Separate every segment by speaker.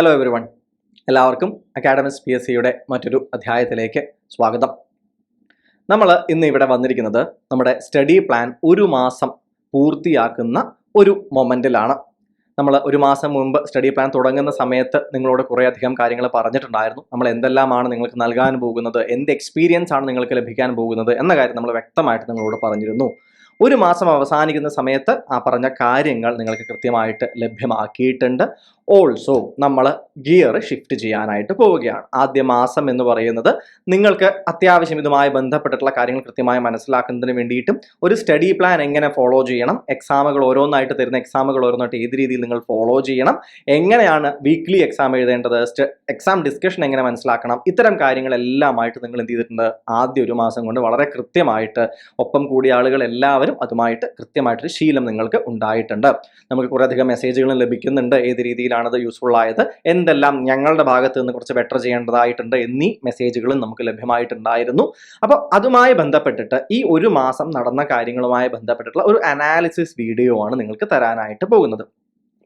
Speaker 1: Hello everyone എല്ലാവർക്കും academics P S സിയുടെ മറ്റൊരു അധ്യായത്തിലേക്ക് സ്വാഗതം. നമ്മൾ ഇന്ന് ഇവിടെ വന്നിരിക്കുന്നത് നമ്മുടെ സ്റ്റഡി പ്ലാൻ ഒരു മാസം പൂർത്തിയാക്കുന്ന ഒരു മൊമെന്റിലാണ് നമ്മൾ ഒരു മാസം മുമ്പ് സ്റ്റഡി പ്ലാൻ തുടങ്ങുന്ന സമയത്ത് നിങ്ങളോട് കുറേ അധികം കാര്യങ്ങൾ പറഞ്ഞിട്ടുണ്ടായിരുന്നു. നമ്മൾ എന്തെല്ലാമാണ് നിങ്ങൾക്ക് നൽകാൻ പോകുന്നത് എന്ത് എക്സ്പീരിയൻസ് ആണ് നിങ്ങൾക്ക് ലഭിക്കാൻ പോകുന്നത് എന്ന കാര്യം നമ്മൾ വ്യക്തമായിട്ട് നിങ്ങളോട് പറഞ്ഞിരുന്നു. ഒരു മാസം അവസാനിക്കുന്ന സമയത്ത് ആ പറഞ്ഞ കാര്യങ്ങൾ നിങ്ങൾക്ക് കൃത്യമായിട്ട് ലഭ്യമാക്കിയിട്ടുണ്ട്. ഓൾസോ നമ്മൾ ഗിയർ ഷിഫ്റ്റ് ചെയ്യാനായിട്ട് പോവുകയാണ്. ആദ്യ മാസം എന്ന് പറയുന്നത് നിങ്ങൾക്ക് അത്യാവശ്യം ഇതുമായി ബന്ധപ്പെട്ടിട്ടുള്ള കാര്യങ്ങൾ കൃത്യമായി മനസ്സിലാക്കുന്നതിന് വേണ്ടിയിട്ടും ഒരു സ്റ്റഡി പ്ലാൻ എങ്ങനെ ഫോളോ ചെയ്യണം എക്സാമുകൾ ഓരോന്നായിട്ട് തരുന്ന എക്സാമുകൾ ഓരോന്നായിട്ട് ഏത് രീതിയിൽ നിങ്ങൾ ഫോളോ ചെയ്യണം എങ്ങനെയാണ് വീക്ക്ലി എക്സാം എഴുതേണ്ടത് എക്സാം ഡിസ്കഷൻ എങ്ങനെ മനസ്സിലാക്കണം ഇത്തരം കാര്യങ്ങളെല്ലാമായിട്ട് നിങ്ങൾ എന്ത് ചെയ്തിട്ടുണ്ട്? ആദ്യ ഒരു മാസം കൊണ്ട് വളരെ കൃത്യമായിട്ട് ഒപ്പം കൂടിയ ആളുകൾ എല്ലാവരും അതുമായിട്ട് കൃത്യമായിട്ടൊരു ശീലം നിങ്ങൾക്ക് ഉണ്ടായിട്ടുണ്ട്. നമുക്ക് കുറേയധികം മെസ്സേജുകളും ലഭിക്കുന്നുണ്ട്. ഏത് രീതിയിലാണത് യൂസ്ഫുൾ ആയത്? എന്തെല്ലാം ഞങ്ങളുടെ ഭാഗത്ത് നിന്ന് കുറച്ച് ബെറ്റർ ചെയ്യേണ്ടതായിട്ടുണ്ട് എന്നീ മെസ്സേജുകളും നമുക്ക് ലഭ്യമായിട്ടുണ്ടായിരുന്നു. അപ്പോൾ അതുമായി ബന്ധപ്പെട്ടിട്ട് ഈ ഒരു മാസം നടന്ന കാര്യങ്ങളുമായി ബന്ധപ്പെട്ടിട്ടുള്ള ഒരു അനാലിസിസ് വീഡിയോ ആണ് നിങ്ങൾക്ക് തരാനായിട്ട് പോകുന്നത്.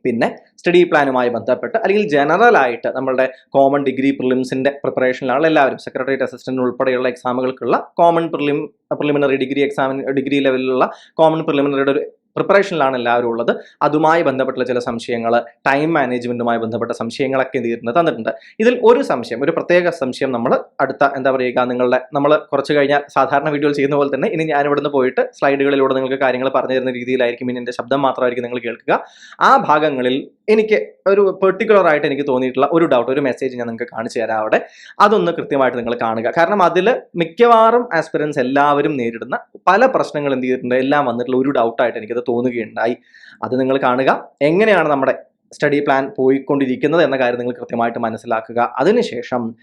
Speaker 1: പിന്നെ സ്റ്റഡി പ്ലാനുമായി ബന്ധപ്പെട്ട് അല്ലെങ്കിൽ ജനറൽ ആയിട്ട് നമ്മളുടെ കോമൺ ഡിഗ്രി പ്രിലിംസിന്റെ പ്രിപ്പറേഷനിലാണ് എല്ലാവരും. സെക്രട്ടേറിയറ്റ് അസിസ്റ്റന്റ് ഉൾപ്പെടെയുള്ള എക്സാമുകൾക്കുള്ള കോമൺ പ്രിലിം പ്രിലിമിനറി ഡിഗ്രി എക്സാമിന് ഡിഗ്രി ലെവലിലുള്ള കോമൺ പ്രിലിമിനറിയുടെ ഒരു പ്രിപ്പറേഷനിലാണ് എല്ലാവരും ഉള്ളത്. അതുമായി ബന്ധപ്പെട്ടുള്ള ചില സംശയങ്ങൾ ടൈം മാനേജ്മെന്റുമായി ബന്ധപ്പെട്ട സംശയങ്ങളൊക്കെ ചെയ്തിട്ടുണ്ട് തന്നിട്ടുണ്ട്. ഇതിൽ ഒരു സംശയം ഒരു പ്രത്യേക സംശയം നമ്മൾ അടുത്ത എന്താ പറയുക നിങ്ങളുടെ നമ്മൾ കുറച്ച് കഴിഞ്ഞാൽ സാധാരണ വീഡിയോയിൽ ചെയ്യുന്ന പോലെ തന്നെ ഇനി ഞാൻ ഇവിടുന്ന് പോയിട്ട് സ്ലൈഡുകളിലൂടെ നിങ്ങൾക്ക് കാര്യങ്ങൾ പറഞ്ഞു തരുന്ന രീതിയിലായിരിക്കും. ഇനി എന്റെ ശബ്ദം മാത്രമായിരിക്കും നിങ്ങൾ കേൾക്കുക. ആ ഭാഗങ്ങളിൽ എനിക്ക് ഒരു പെർട്ടിക്കുലർ ആയിട്ട് എനിക്ക് തോന്നിയിട്ടുള്ള ഒരു ഡൗട്ട് ഒരു മെസ്സേജ് ഞാൻ നിങ്ങൾക്ക് കാണിച്ചു തരാം അവിടെ. അതൊന്ന് കൃത്യമായിട്ട് നിങ്ങൾ കാണുക. കാരണം അതിൽ മിക്കവാറും ആസ്പിറൻസ് എല്ലാവരും നേരിടുന്ന പല പ്രശ്നങ്ങൾ എന്ത് ചെയ്തിട്ടുണ്ട് എല്ലാം വന്നിട്ടുള്ള ഒരു ഡൗട്ടായിട്ട് എനിക്കത് തോന്നുകയുണ്ടായി. അത് നിങ്ങൾ കാണുക. എങ്ങനെയാണ് നമ്മുടെ സ്റ്റഡി പ്ലാൻ പോയിക്കൊണ്ടിരിക്കുന്നത് എന്ന കാര്യം നിങ്ങൾ കൃത്യമായിട്ട് മനസ്സിലാക്കുക. അതിനുശേഷം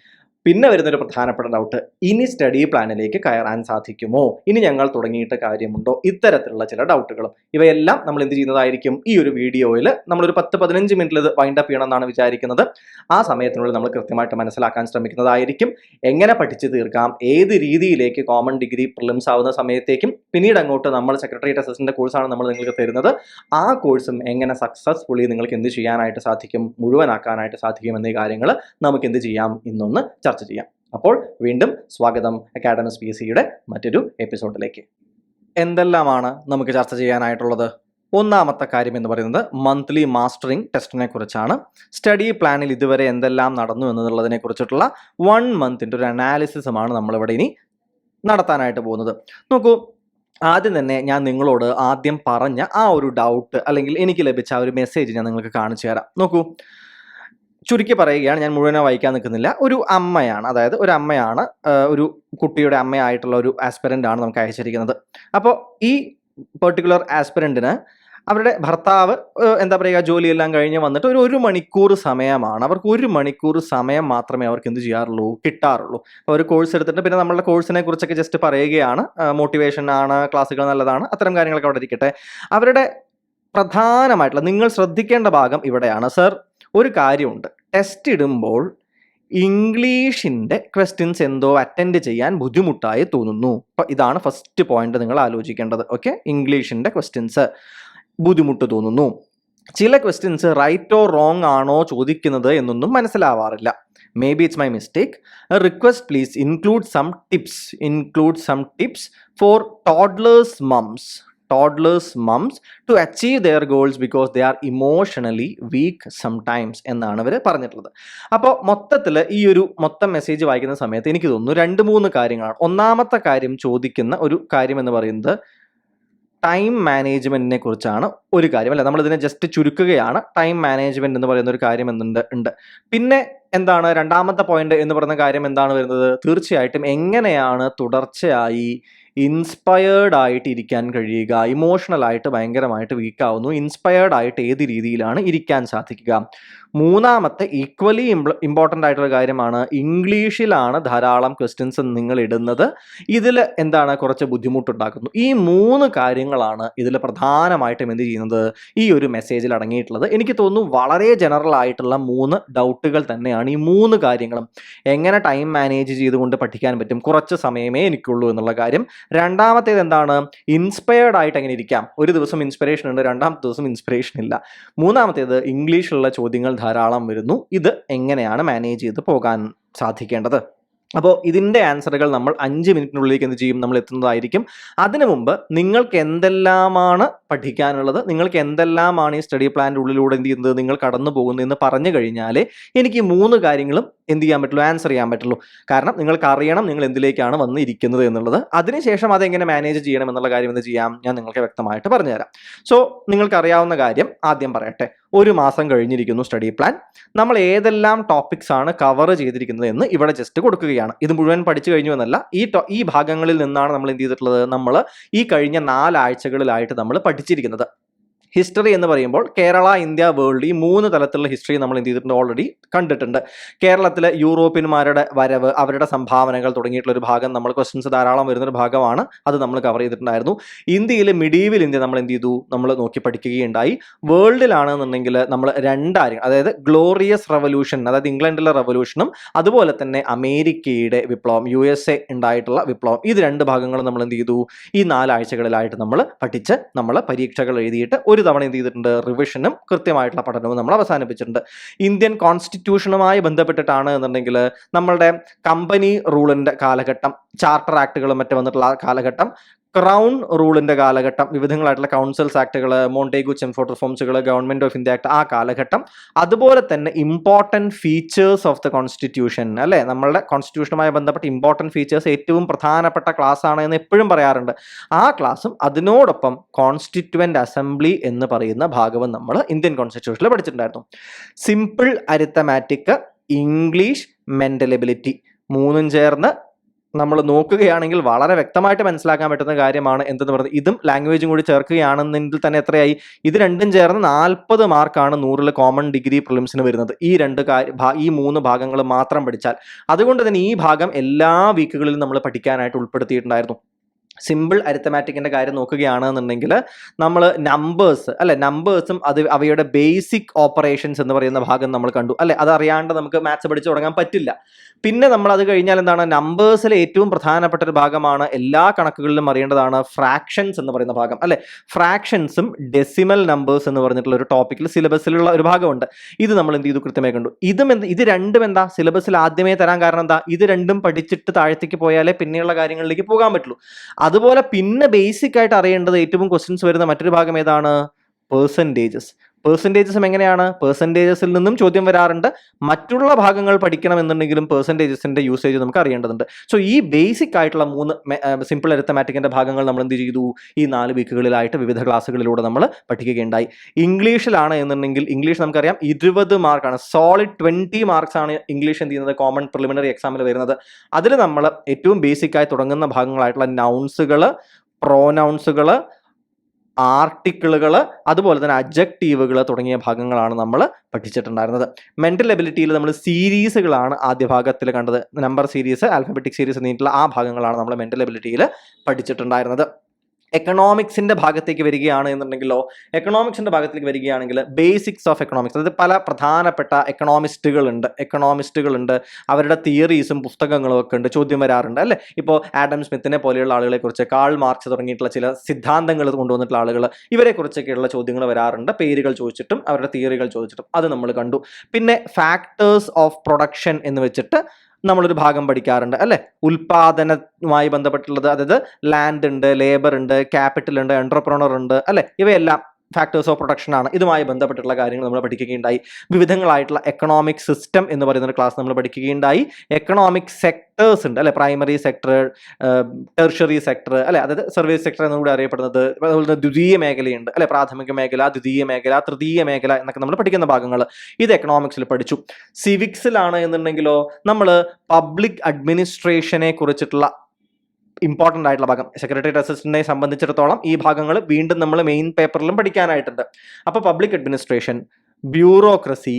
Speaker 1: പിന്നെ വരുന്നൊരു പ്രധാനപ്പെട്ട ഡൗട്ട് ഇനി സ്റ്റഡി പ്ലാനിലേക്ക് കയറാൻ സാധിക്കുമോ? ഇനി ഞങ്ങൾ തുടങ്ങിയിട്ട് കാര്യമുണ്ടോ? ഇത്തരത്തിലുള്ള ചില ഡൗട്ടുകളും ഇവയെല്ലാം നമ്മൾ എന്ത് ചെയ്യുന്നതായിരിക്കും? ഈ ഒരു വീഡിയോയിൽ നമ്മളൊരു പത്ത് പതിനഞ്ച് മിനിറ്റിൽ ഇത് വൈൻഡപ്പ് ചെയ്യണമെന്നാണ് വിചാരിക്കുന്നത്. ആ സമയത്തിനുള്ളിൽ നമ്മൾ കൃത്യമായിട്ട് മനസ്സിലാക്കാൻ ശ്രമിക്കുന്നതായിരിക്കും. എങ്ങനെ പഠിച്ചു തീർക്കാം? ഏത് രീതിയിലേക്ക് കോമൺ ഡിഗ്രി പ്രിലിംസ് ആവുന്ന സമയത്തേക്കും? പിന്നീട് അങ്ങോട്ട് നമ്മൾ സെക്രട്ടേറിയറ്റ് അസിസ്റ്റന്റ് കോഴ്സാണ് നമ്മൾ നിങ്ങൾക്ക് തരുന്നത്. ആ കോഴ്സും എങ്ങനെ സക്സസ്ഫുള്ളി നിങ്ങൾക്ക് എന്ത് ചെയ്യാനായിട്ട് സാധിക്കും? മുഴുവനാക്കാനായിട്ട് സാധിക്കും എന്നീ കാര്യങ്ങൾ നമുക്ക് എന്ത് ചെയ്യാം? ഇന്നൊന്ന് ചർച്ച ചെയ്യാം. അപ്പോൾ വീണ്ടും സ്വാഗതം അക്കാഡമിക്സ് പി എസ് സിയുടെ മറ്റൊരു എപ്പിസോഡിലേക്ക്. എന്തെല്ലാമാണ് നമുക്ക് ചർച്ച ചെയ്യാനായിട്ടുള്ളത്? ഒന്നാമത്തെ കാര്യം എന്ന് പറയുന്നത് മന്ത്ലി മാസ്റ്ററിംഗ് ടെസ്റ്റിനെ കുറിച്ചാണ്. സ്റ്റഡി പ്ലാനിൽ ഇതുവരെ എന്തെല്ലാം നടന്നു എന്നുള്ളതിനെ കുറിച്ചിട്ടുള്ള വൺ മന്തിന്റെ ഒരു അനാലിസിസുമാണ് നമ്മളിവിടെ ഇനി നടത്താനായിട്ട് പോകുന്നത്. നോക്കൂ ആദ്യം തന്നെ ഞാൻ നിങ്ങളോട് ആദ്യം പറഞ്ഞ ആ ഒരു ഡൗട്ട് അല്ലെങ്കിൽ എനിക്ക് ലഭിച്ച ആ ഒരു മെസ്സേജ് ഞാൻ നിങ്ങൾക്ക് കാണിച്ചു തരാം. നോക്കൂ ചുരുക്കി പറയുകയാണ് ഞാൻ മുഴുവനെ വായിക്കാൻ നിൽക്കുന്നില്ല. ഒരു അമ്മയാണ് അതായത് ഒരു അമ്മയാണ് ഒരു കുട്ടിയുടെ അമ്മയായിട്ടുള്ള ഒരു ആസ്പിരന്റ് ആണ് നമുക്ക് അയച്ചിരിക്കുന്നത്. അപ്പോൾ ഈ പെർട്ടിക്കുലർ ആസ്പിരന്റിന് അവരുടെ ഭർത്താവ് എന്താ പറയുക ജോലിയെല്ലാം കഴിഞ്ഞ് വന്നിട്ട് ഒരു ഒരു മണിക്കൂർ സമയമാണ്. അവർക്ക് ഒരു മണിക്കൂർ സമയം മാത്രമേ അവർക്ക് എന്ത് ചെയ്യാറുള്ളൂ? കിട്ടാറുള്ളൂ. അപ്പോൾ ഒരു കോഴ്സ് എടുത്തിട്ട് പിന്നെ നമ്മളുടെ കോഴ്സിനെ കുറിച്ചൊക്കെ ജസ്റ്റ് പറയുകയാണ്. മോട്ടിവേഷൻ ആണ് ക്ലാസ്സുകൾ നല്ലതാണ് അത്തരം കാര്യങ്ങളൊക്കെ അവിടെ ഇരിക്കട്ടെ. അവരുടെ പ്രധാനമായിട്ടുള്ള നിങ്ങൾ ശ്രദ്ധിക്കേണ്ട ഭാഗം ഇവിടെയാണ്. സർ ഒരു കാര്യമുണ്ട്. ടെസ്റ്റ് ഇടുമ്പോൾ ഇംഗ്ലീഷിന്റെ ക്വസ്റ്റ്യൻസ് എന്തോ അറ്റൻഡ് ചെയ്യാൻ ബുദ്ധിമുട്ടായി തോന്നുന്നു. അപ്പോൾ ഇതാണ് ഫസ്റ്റ് പോയിന്റ് നിങ്ങൾ ആലോചിക്കേണ്ടത്. ഓക്കെ ഇംഗ്ലീഷിന്റെ ക്വസ്റ്റ്യൻസ് ബുദ്ധിമുട്ട് തോന്നുന്നു. ചില ക്വസ്റ്റ്യൻസ് റൈറ്റ് റോങ് ആണോ ചോദിക്കുന്നത് എന്നൊന്നും മനസ്സിലാവാറില്ല. Maybe it's my mistake request please include some tips include some tips for toddlers mums toddlers mums to achieve their goals because they are emotionally weak sometimes എന്നാണ് ഇവർ പറഞ്ഞിട്ടുള്ളത്. അപ്പോൾ മൊത്തത്തിൽ ഈ ഒരു മൊത്തം മെസ്സേജ് വായിക്കുന്ന സമയത്ത് എനിക്ക് തോന്നുന്നു രണ്ട് മൂന്ന് കാര്യങ്ങളാണ്. ഒന്നാമത്തെ കാര്യം ചോദിക്കുന്ന ഒരു കാര്യം എന്ന് പറയുന്നത് ടൈം മാനേജ്മെന്റിനെ കുറിച്ചാണ് ഒരു കാര്യം. അല്ലെ? നമ്മളിതിനെ ജസ്റ്റ് ചുരുക്കുകയാണ്. ടൈം മാനേജ്മെന്റ് എന്ന് പറയുന്ന ഒരു കാര്യം എന്നുണ്ട് ഉണ്ട്. പിന്നെ എന്താണ് രണ്ടാമത്തെ പോയിന്റ് എന്ന് പറയുന്ന കാര്യം എന്താണ് വരുന്നത്? തീർച്ചയായിട്ടും എങ്ങനെയാണ് തുടർച്ചയായി ഇൻസ്പയേർഡ് ആയിട്ട് ഇരിക്കാൻ കഴിയുക ഇമോഷണൽ ആയിട്ട് ഭയങ്കരമായിട്ട് വീക്കാവുന്നു ഇൻസ്പയേർഡ് ആയിട്ട് ഏത് രീതിയിലാണ് ഇരിക്കാൻ സാധിക്കുക? മൂന്നാമത്തെ ഈക്വലി ഇമ്പോർട്ടന്റ് ആയിട്ടുള്ള കാര്യമാണ് ഇംഗ്ലീഷിലാണ് ധാരാളം ക്വസ്റ്റ്യൻസ് നിങ്ങൾ ഇടുന്നത്. ഇതിൽ എന്താണ് കുറച്ച് ബുദ്ധിമുട്ടുണ്ടാക്കുന്നു. ഈ മൂന്ന് കാര്യങ്ങളാണ് ഇതിൽ പ്രധാനമായിട്ടും എന്ത് ചെയ്യുന്നത്? ഈ ഒരു മെസ്സേജിൽ അടങ്ങിയിട്ടുള്ളത്. എനിക്ക് തോന്നുന്നു വളരെ ജനറൽ ആയിട്ടുള്ള മൂന്ന് ഡൗട്ടുകൾ തന്നെയാണ് ഈ മൂന്ന് കാര്യങ്ങളും. എങ്ങനെ ടൈം മാനേജ് ചെയ്തുകൊണ്ട് പഠിക്കാൻ പറ്റും? കുറച്ച് സമയമേ എനിക്കുള്ളൂ എന്നുള്ള കാര്യം. രണ്ടാമത്തേത് എന്താണ്? ഇൻസ്പയർഡ് ആയിട്ട് എങ്ങനെ ഇരിക്കാം? ഒരു ദിവസം ഇൻസ്പിറേഷൻ ഉണ്ട് രണ്ടാമത്തെ ദിവസം ഇൻസ്പിറേഷൻ ഇല്ല. മൂന്നാമത്തേത് ഇംഗ്ലീഷിലുള്ള ചോദ്യങ്ങൾ ധാരാളം വരുന്നു. ഇത് എങ്ങനെയാണ് മാനേജ് ചെയ്ത് പോകാൻ സാധിക്കേണ്ടത്? അപ്പോൾ ഇതിന്റെ ആൻസറുകൾ നമ്മൾ അഞ്ച് മിനിറ്റിനുള്ളിലേക്ക് എന്ത് ചെയ്യും? നമ്മൾ എത്തുന്നതായിരിക്കും. അതിനു മുമ്പ് നിങ്ങൾക്ക് എന്തെല്ലാമാണ് പഠിക്കാനുള്ളത്. നിങ്ങൾക്ക് എന്തെല്ലാമാണ് ഈ സ്റ്റഡി പ്ലാന്റെ ഉള്ളിലൂടെ എന്ത് ചെയ്യുന്നത് നിങ്ങൾ കടന്നു പോകുന്നത് എന്ന് പറഞ്ഞു കഴിഞ്ഞാൽ എനിക്ക് മൂന്ന് കാര്യങ്ങളും എന്ത് ചെയ്യാൻ പറ്റുള്ളൂ ആൻസർ ചെയ്യാൻ പറ്റുള്ളൂ. കാരണം നിങ്ങൾക്ക് അറിയണം നിങ്ങൾ എന്തിലേക്കാണ് വന്നിരിക്കുന്നത് എന്നുള്ളത്. അതിനുശേഷം അതെങ്ങനെ മാനേജ് ചെയ്യണം എന്നുള്ള കാര്യം എന്ത് ചെയ്യാം ഞാൻ നിങ്ങൾക്ക് വ്യക്തമായിട്ട് പറഞ്ഞുതരാം. സോ നിങ്ങൾക്ക് അറിയാവുന്ന കാര്യം ആദ്യം പറയട്ടെ. ഒരു മാസം കഴിഞ്ഞിരിക്കുന്നു സ്റ്റഡി പ്ലാൻ നമ്മൾ ഏതെല്ലാം ടോപ്പിക്സ് ആണ് കവർ ചെയ്തിരിക്കുന്നത് എന്ന് ഇവിടെ ജസ്റ്റ് കൊടുക്കുകയാണ്. ഇത് മുഴുവൻ പഠിച്ചു കഴിഞ്ഞു എന്നല്ല. ഈ ഈ ഭാഗങ്ങളിൽ നിന്നാണ് നമ്മൾ എന്ത് ചെയ്തിട്ടുള്ളത്? നമ്മൾ ഈ കഴിഞ്ഞ നാലാഴ്ചകളിലായിട്ട് നമ്മൾ പഠിച്ചിരിക്കുന്നത്. ഹിസ്റ്ററി എന്ന് പറയുമ്പോൾ കേരള ഇന്ത്യ വേൾഡ് ഈ മൂന്ന് തലത്തിലുള്ള ഹിസ്റ്ററി നമ്മൾ എന്ത് ചെയ്തിട്ടുണ്ട്? ഓൾറെഡി കണ്ടിട്ടുണ്ട്. കേരളത്തിലെ യൂറോപ്യന്മാരുടെ വരവ് അവരുടെ സംഭാവനകൾ തുടങ്ങിയിട്ടുള്ള ഒരു ഭാഗം നമ്മൾ ക്വസ്റ്റ്യൻസ് ധാരാളം വരുന്നൊരു ഭാഗമാണ്. അത് നമ്മൾ കവർ ചെയ്തിട്ടുണ്ടായിരുന്നു. ഇന്ത്യയിൽ മിഡീവൽ ഇന്ത്യ നമ്മൾ എന്ത് ചെയ്തു? നമ്മൾ നോക്കി പഠിക്കുകയുണ്ടായി. വേൾഡിലാണെന്നുണ്ടെങ്കിൽ നമ്മൾ രണ്ടാരും അതായത് ഗ്ലോറിയസ് റവല്യൂഷൻ അതായത് ഇംഗ്ലണ്ടിലെ റവല്യൂഷനും അതുപോലെ തന്നെ അമേരിക്കയുടെ വിപ്ലവം യു എസ് എ ഉണ്ടായിട്ടുള്ള വിപ്ലവം. ഇത് രണ്ട് ഭാഗങ്ങളും നമ്മൾ എന്ത് ചെയ്തു? ഈ നാലാഴ്ചകളിലായിട്ട് നമ്മൾ പഠിച്ച് നമ്മൾ പരീക്ഷകൾ എഴുതിയിട്ട് ഒരു തവണ എന്ത് ചെയ്തിട്ടുണ്ട്? റിവിഷനും കൃത്യമായിട്ടുള്ള പഠനവും നമ്മൾ അവസാനിപ്പിച്ചിട്ടുണ്ട്. ഇന്ത്യൻ കോൺസ്റ്റിറ്റ്യൂഷനുമായി ബന്ധപ്പെട്ടിട്ടാണ് എന്നുണ്ടെങ്കിൽ നമ്മളുടെ കമ്പനി റൂളിന്റെ കാലഘട്ടം ചാർട്ടർ ആക്ടുകളും മറ്റും വന്നിട്ടുള്ള കാലഘട്ടം ക്രൗൺ റൂളിന്റെ കാലഘട്ടം വിവിധങ്ങളായിട്ടുള്ള കൗൺസിൽസ് ആക്ടുകൾ മോണ്ടേഗു ചെംഫോർട്ട് റിഫോംസുകൾ ഗവൺമെന്റ് ഓഫ് ഇന്ത്യ ആക്ട് ആ കാലഘട്ടം. അതുപോലെ തന്നെ important features of the constitution അല്ലേ? നമ്മളുടെ കോൺസ്റ്റിറ്റ്യൂഷനുമായി ബന്ധപ്പെട്ട ഇമ്പോർട്ടന്റ് ഫീച്ചേഴ്സ് ഏറ്റവും പ്രധാനപ്പെട്ട ക്ലാസ് ആണ് എന്ന് എപ്പോഴും പറയാറുണ്ട്. ആ ക്ലാസ്സും അതിനോടൊപ്പം കോൺസ്റ്റിറ്റ്യുവന്റ് അസംബ്ലി എന്ന് പറയുന്ന ഭാഗവും നമ്മൾ ഇന്ത്യൻ കോൺസ്റ്റിറ്റ്യൂഷനിൽ പഠിച്ചിട്ടുണ്ടായിരുന്നു. Simple arithmetic English mental ability മൂന്നും ചേർന്ന് നമ്മൾ നോക്കുകയാണെങ്കിൽ വളരെ വ്യക്തമായിട്ട് മനസ്സിലാക്കാൻ പറ്റുന്ന കാര്യമാണ് എന്തെന്ന് പറയുന്നത് ഇതും ലാംഗ്വേജും കൂടി ചേർക്കുകയാണെന്നെങ്കിൽ തന്നെ എത്രയായി? ഇത് രണ്ടും ചേർന്ന് നാൽപ്പത് മാർക്കാണ് നൂറിൽ കോമൺ ഡിഗ്രി പ്രിലിംസിന് വരുന്നത്. ഈ രണ്ട് ഈ മൂന്ന് ഭാഗങ്ങൾ മാത്രം പഠിച്ചാൽ. അതുകൊണ്ട് തന്നെ ഈ ഭാഗം എല്ലാ വീക്കുകളിലും നമ്മൾ പഠിക്കാനായിട്ട് ഉൾപ്പെടുത്തിയിട്ടുണ്ടായിരുന്നു. സിമ്പിൾ അരിത്തമാറ്റിക്കിന്റെ കാര്യം നോക്കുകയാണെന്നുണ്ടെങ്കിൽ നമ്മൾ നമ്പേഴ്സ് അല്ലെ നമ്പേഴ്സും അത് അവയുടെ ബേസിക് ഓപ്പറേഷൻസ് എന്ന് പറയുന്ന ഭാഗം നമ്മൾ കണ്ടു. അല്ലെ അതറിയാണ്ട് നമുക്ക് മാത്സ് പഠിച്ചു തുടങ്ങാൻ പറ്റില്ല. പിന്നെ നമ്മൾ അത് കഴിഞ്ഞാൽ എന്താണ്? നമ്പേഴ്സിലെ ഏറ്റവും പ്രധാനപ്പെട്ട ഒരു ഭാഗമാണ് എല്ലാ കണക്കുകളിലും അറിയേണ്ടതാണ് ഫ്രാക്ഷൻസ് എന്ന് പറയുന്ന ഭാഗം. അല്ലെ? ഫ്രാക്ഷൻസും ഡെസിമൽ നമ്പേഴ്സ് എന്ന് പറഞ്ഞിട്ടുള്ള ഒരു ടോപ്പിക്കിൽ സിലബസിലുള്ള ഒരു ഭാഗമുണ്ട്. ഇത് നമ്മൾ എന്ത് ചെയ്തു? കൃത്യമായി കണ്ടു. ഇതും എന്ത്? ഇത് രണ്ടും എന്താ? സിലബസിൽ ആദ്യമേ തരാൻ കാരണം എന്താ? ഇത് രണ്ടും പഠിച്ചിട്ട് താഴത്തേക്ക് പോയാലേ പിന്നെയുള്ള കാര്യങ്ങളിലേക്ക് പോകാൻ പറ്റുള്ളൂ. അതുപോലെ പിന്നെ ബേസിക് ആയിട്ട് അറിയേണ്ടത് ഏറ്റവും ക്വസ്റ്റ്യൻസ് വരുന്ന മറ്റൊരു ഭാഗം ഏതാണ്? പേഴ്സന്റേജസ് പേഴ്സന്റേജസും എങ്ങനെയാണ്? പേഴ്സന്റേജസിൽ നിന്നും ചോദ്യം വരാറുണ്ട്. മറ്റുള്ള ഭാഗങ്ങൾ പഠിക്കണം എന്നുണ്ടെങ്കിലും പേഴ്സന്റേജസിന്റെ യൂസേജ് നമുക്ക് അറിയേണ്ടതുണ്ട്. സോ ഈ ബേസിക് ആയിട്ടുള്ള മൂന്ന് സിമ്പിൾ അരിത്തമാറ്റിക്കിന്റെ ഭാഗങ്ങൾ നമ്മൾ എന്ത് ചെയ്തു? ഈ നാല് വീക്കുകളിലായിട്ട് വിവിധ ക്ലാസ്സുകളിലൂടെ നമ്മൾ പഠിക്കുകയുണ്ടായി. ഇംഗ്ലീഷിലാണ് എന്നുണ്ടെങ്കിൽ ഇംഗ്ലീഷ് നമുക്കറിയാം. ഇരുപത് മാർക്കാണ് സോളിഡ് ട്വന്റി മാർക്സ് ആണ് ഇംഗ്ലീഷ് എന്ത് ചെയ്യുന്നത്? കോമൺ പ്രിലിമിനറി എക്സാമിൽ വരുന്നത്. അതിൽ നമ്മൾ ഏറ്റവും ബേസിക്കായി തുടങ്ങുന്ന ഭാഗങ്ങളായിട്ടുള്ള നൗൺസുകൾ പ്രോനൗൺസുകൾ ആർട്ടിക്കിളുകൾ അതുപോലെ തന്നെ അജക്റ്റീവുകൾ തുടങ്ങിയ ഭാഗങ്ങളാണ് നമ്മൾ പഠിച്ചിട്ടുണ്ടായിരുന്നത്. മെന്റൽ എബിലിറ്റിയിൽ നമ്മൾ സീരീസുകളാണ് ആദ്യ ഭാഗത്തിൽ കണ്ടത്. നമ്പർ സീരീസ് ആൽഫബറ്റിക് സീരീസ് എന്നിട്ടുള്ള ആ ഭാഗങ്ങളാണ് നമ്മൾ മെന്റൽ എബിലിറ്റിയിൽ പഠിച്ചിട്ടുണ്ടായിരുന്നത്. എക്കണോമിക്സിന്റെ ഭാഗത്തേക്ക് വരികയാണ് എന്നുണ്ടെങ്കിലോ എക്കണോമിക്സിന്റെ ഭാഗത്തേക്ക് വരികയാണെങ്കിൽ ബേസിക്സ് ഓഫ് എക്കണോമിക്സ് അതായത് പല പ്രധാനപ്പെട്ട എക്കണോമിസ്റ്റുകളുണ്ട് എക്കണോമിസ്റ്റുകളുണ്ട് അവരുടെ തിയറീസും പുസ്തകങ്ങളും ഒക്കെ ഉണ്ട് ചോദ്യം വരാറുണ്ട് അല്ലേ? ഇപ്പോൾ ആഡം സ്മിത്തിനെ പോലെയുള്ള ആളുകളെക്കുറിച്ച് കാൾ മാർച്ച് തുടങ്ങിയിട്ടുള്ള ചില സിദ്ധാന്തങ്ങൾ കൊണ്ടുവന്നിട്ടുള്ള ആളുകൾ ഇവരെക്കുറിച്ചൊക്കെയുള്ള ചോദ്യങ്ങൾ വരാറുണ്ട്. പേരുകൾ ചോദിച്ചിട്ടും അവരുടെ തിയറികൾ ചോദിച്ചിട്ടും. അത് നമ്മൾ കണ്ടു. പിന്നെ ഫാക്ടേഴ്സ് ഓഫ് പ്രൊഡക്ഷൻ എന്ന് വെച്ചിട്ട് നമ്മളൊരു ഭാഗം പഠിക്കാറുണ്ട് അല്ലെ? ഉൽപാദനവുമായി ബന്ധപ്പെട്ടുള്ളത് അതായത് ലാൻഡ് ഉണ്ട് ലേബർ ഉണ്ട് ക്യാപിറ്റൽ ഉണ്ട് എന്റർപ്രണർ ഉണ്ട് അല്ലെ? ഇവയെല്ലാം ഫാക്ടേഴ്സ് ഓഫ് പ്രൊഡക്ഷൻ ആണ്. ഇതുമായി ബന്ധപ്പെട്ടുള്ള കാര്യങ്ങൾ നമ്മൾ പഠിക്കുകയുണ്ടായി. വിവിധങ്ങളായിട്ടുള്ള എക്കണോമിക് സിസ്റ്റം എന്ന് പറയുന്ന ഒരു ക്ലാസ് നമ്മൾ പഠിക്കുകയുണ്ടായി. എക്കണോമിക് സെക്ടേഴ്സ് ഉണ്ട് അല്ലെ? പ്രൈമറി സെക്ടർ ടെർഷറി സെക്ടർ അല്ലെ? അതായത് സർവീസ് സെക്ടർ എന്നുകൂടി അറിയപ്പെടുന്നത്. അതുപോലെ ദ്വിതീയ മേഖലയുണ്ട് അല്ലെ? പ്രാഥമിക മേഖല ദ്വിതീയ മേഖല തൃതീയ മേഖല എന്നൊക്കെ നമ്മൾ പഠിക്കുന്ന ഭാഗങ്ങൾ. ഇത് എക്കണോമിക്സിൽ പഠിച്ചു. സിവിക്സിലാണ് എന്നുണ്ടെങ്കിലോ നമ്മൾ പബ്ലിക് അഡ്മിനിസ്ട്രേഷനെ കുറിച്ചിട്ടുള്ള ഇമ്പോർട്ടന്റ് ആയിട്ടുള്ള ഭാഗം. സെക്രട്ടറി അസിസ്റ്റന്റിനെ സംബന്ധിച്ചിടത്തോളം ഈ ഭാഗങ്ങൾ വീണ്ടും നമ്മൾ മെയിൻ പേപ്പറിലും പഠിക്കാനായിട്ടുണ്ട്. അപ്പോൾ public administration bureaucracy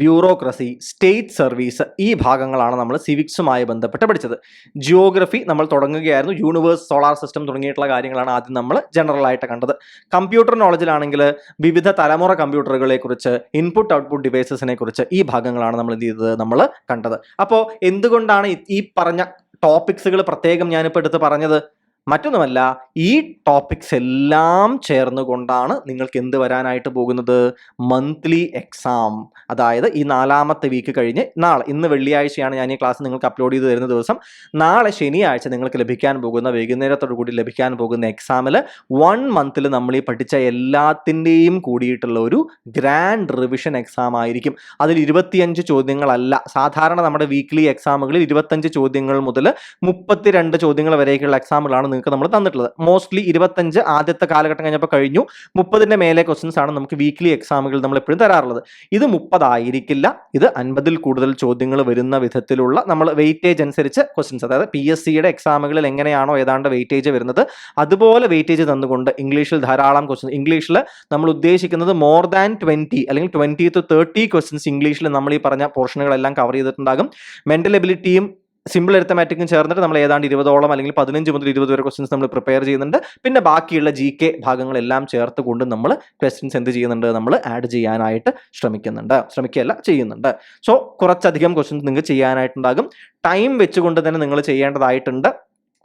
Speaker 1: bureaucracy state service ഈ ഭാഗങ്ങളാണ് നമ്മൾ സിവിക്സുമായി ബന്ധപ്പെട്ട് പഠിച്ചത്. ജിയോഗ്രഫി നമ്മൾ തുടങ്ങുകയായിരുന്നു. യൂണിവേഴ്സ് സോളാർ സിസ്റ്റം തുടങ്ങിയിട്ടുള്ള കാര്യങ്ങളാണ് ആദ്യം നമ്മൾ ജനറൽ ആയിട്ട് കണ്ടത്. കമ്പ്യൂട്ടർ നോളജിലാണെങ്കിൽ വിവിധ തലമുറ കമ്പ്യൂട്ടറുകളെ കുറിച്ച് ഇൻപുട്ട് ഔട്ട്പുട്ട് ഡിവൈസസിനെ കുറിച്ച് ഈ ഭാഗങ്ങളാണ് നമ്മൾ എന്ത് ചെയ്തത് നമ്മൾ കണ്ടത്. അപ്പോൾ എന്തുകൊണ്ടാണ് ഈ പറഞ്ഞ ടോപ്പിക്സുകൾ പ്രത്യേകം ഞാനിപ്പോൾ എടുത്ത് പറഞ്ഞത്? മറ്റൊന്നുമല്ല ഈ ടോപ്പിക്സ് എല്ലാം ചേർന്നുകൊണ്ടാണ് നിങ്ങൾക്ക് എന്ത് വരാനായിട്ട് പോകുന്നത്? മന്ത്ലി എക്സാം അതായത് ഈ നാലാമത്തെ വീക്ക് കഴിഞ്ഞ് നാളെ ഇന്ന് വെള്ളിയാഴ്ചയാണ് ഞാൻ ഈ ക്ലാസ് നിങ്ങൾക്ക് അപ്ലോഡ് ചെയ്ത് തരുന്ന ദിവസം. നാളെ ശനിയാഴ്ച നിങ്ങൾക്ക് ലഭിക്കാൻ പോകുന്ന വൈകുന്നേരത്തോടു കൂടി ലഭിക്കാൻ പോകുന്ന എക്സാമിൽ വൺ മന്തിൽ നമ്മൾ ഈ പഠിച്ച എല്ലാത്തിന്റെയും കൂടിയിട്ടുള്ള ഒരു ഗ്രാൻഡ് റിവിഷൻ എക്സാം ആയിരിക്കും. അതിൽ ഇരുപത്തിയഞ്ച് ചോദ്യങ്ങളല്ല. സാധാരണ നമ്മുടെ വീക്ക്ലി എക്സാമുകളിൽ ഇരുപത്തഞ്ച് ചോദ്യങ്ങൾ മുതൽ മുപ്പത്തിരണ്ട് ചോദ്യങ്ങൾ വരെയൊക്കെയുള്ള എക്സാമുകളാണ് നിങ്ങൾക്ക് നമ്മൾ തന്നിട്ടുള്ളത്. മോസ്റ്റ്ലി ഇരുപത്തഞ്ച് ആദ്യത്തെ കാലഘട്ടം കഴിഞ്ഞപ്പോൾ കഴിഞ്ഞു. മുപ്പതിന്റെ മേലെ ക്വസ്റ്റ്യൻസ് ആണ് നമുക്ക് വീക്ക്ലി എക്സാമുകൾ നമ്മൾ എപ്പോഴും തരാറുള്ളത്. ഇത് മുപ്പതായിരിക്കില്ല. ഇത് അൻപതിൽ കൂടുതൽ ചോദ്യങ്ങൾ വരുന്ന വിധത്തിലുള്ള നമ്മൾ വെയിറ്റേജ് അനുസരിച്ച് ക്വസ്റ്റ്യൻസ് അതായത് പി എസ് സിയുടെ എക്സാമുകളിൽ എങ്ങനെയാണോ ഏതാണ്ട് വെയിറ്റേജ് വരുന്നത്. അതുപോലെ വെയിറ്റേജ് തന്നുകൊണ്ട് ഇംഗ്ലീഷിൽ ധാരാളം ക്വസ്റ്റൻസ് ഇംഗ്ലീഷിൽ നമ്മൾ ഉദ്ദേശിക്കുന്നത് മോർ ദാൻ ട്വന്റി അല്ലെങ്കിൽ ട്വന്റി ടു തേർട്ടി ക്വസ്റ്റ്യൻസ് ഇംഗ്ലീഷിൽ നമ്മൾ ഈ പറഞ്ഞ പോർഷനുകളെല്ലാം കവർ ചെയ്തിട്ടുണ്ടാകും. മെന്റൽ എബിലിറ്റിയും സിമ്പിൾ എഴുത്തമാറ്റിക്കും ചേർന്നിട്ട് നമ്മൾ ഏതാണ്ട് ഇരുപതോളം അല്ലെങ്കിൽ പതിനഞ്ച് മുതൽ ഇരുപത് വരെ ക്വസ്റ്റ്യൻസ് നമ്മൾ പ്രിപ്പയർ ചെയ്യുന്നുണ്ട്. പിന്നെ ബാക്കിയുള്ള ജി കെ ഭാഗങ്ങളെല്ലാം ചേർത്ത് കൊണ്ട് നമ്മൾ ക്വസ്റ്റ്യൻസ് എന്ത് ചെയ്യുന്നുണ്ട്? നമ്മൾ ആഡ് ചെയ്യാനായിട്ട് ശ്രമിക്കുന്നുണ്ട്. ശ്രമിക്കുകയല്ല ചെയ്യുന്നുണ്ട്. സോ കുറച്ചധികം ക്വസ്റ്റ്യൻസ് നിങ്ങൾക്ക് ചെയ്യാനായിട്ടുണ്ടാകും. ടൈം വെച്ചുകൊണ്ട് തന്നെ നിങ്ങൾ ചെയ്യേണ്ടതായിട്ടുണ്ട്.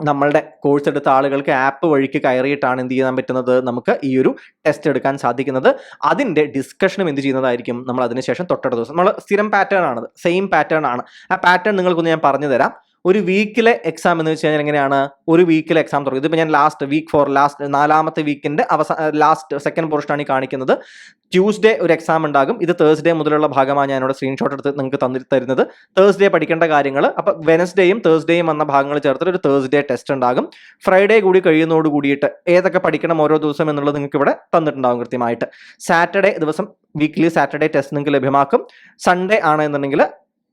Speaker 1: നമ്മളുടെ കോഴ്സ് എടുത്ത ആളുകൾക്ക് ആപ്പ് വഴിക്ക് കയറിയിട്ടാണ് എന്ത് ചെയ്യാൻ പറ്റുന്നത്? നമുക്ക് ഈ ഒരു ടെസ്റ്റ് എടുക്കാൻ സാധിക്കുന്നത്. അതിന്റെ ഡിസ്കഷനും എന്ത് ചെയ്യുന്നതായിരിക്കും? നമ്മൾ അതിനുശേഷം തൊട്ടടുത്ത ദിവസം. നമ്മൾ സ്ഥിരം പാറ്റേൺ ആണത്. സെയിം പാറ്റേൺ ആണ്. ആ പാറ്റേൺ നിങ്ങൾക്കൊന്ന് ഞാൻ പറഞ്ഞു തരാം ഒരു വീക്കിലെ എക്സാം എന്ന് വെച്ച് കഴിഞ്ഞാൽ എങ്ങനെയാണ്? ഒരു വീക്കിലെ എക്സാം തുടങ്ങി. ഇതിപ്പോൾ ഞാൻ ലാസ്റ്റ് വീക്ക് ഫോർ ലാസ്റ്റ് നാലാമത്തെ വീക്കിന്റെ അവസാന ലാസ്റ്റ് സെക്കൻഡ് പോർഷനാണ് ഈ കാണിക്കുന്നത്. ട്യൂസ്ഡേ ഒരു എക്സാം ഉണ്ടാകും. ഇത് തേഴ്സ്ഡേ മുതലുള്ള ഭാഗമാണ് ഞാനിവിടെ സ്ക്രീൻഷോട്ട് എടുത്ത് നിങ്ങൾക്ക് തന്നി തരുന്നത്. തേഴ്സ്ഡേ പഠിക്കേണ്ട കാര്യങ്ങൾ. അപ്പോൾ വെനസ്ഡേയും തേഴ്സ്ഡേയും വന്ന ഭാഗങ്ങൾ ചേർത്തിട്ട് ഒരു തേഴ്സ്ഡേ ടെസ്റ്റ് ഉണ്ടാകും. ഫ്രൈഡേ കൂടി കഴിയുന്നതോട് കൂടിയിട്ട് ഏതൊക്കെ പഠിക്കണം ഓരോ ദിവസം എന്നുള്ളത് നിങ്ങൾക്ക് ഇവിടെ തന്നിട്ടുണ്ടാകും കൃത്യമായിട്ട്. സാറ്റർഡേ ദിവസം വീക്ക്ലി സാറ്റർഡേ ടെസ്റ്റ് നിങ്ങൾക്ക് ലഭ്യമാക്കും. സൺഡേ ആണ് എന്നുണ്ടെങ്കിൽ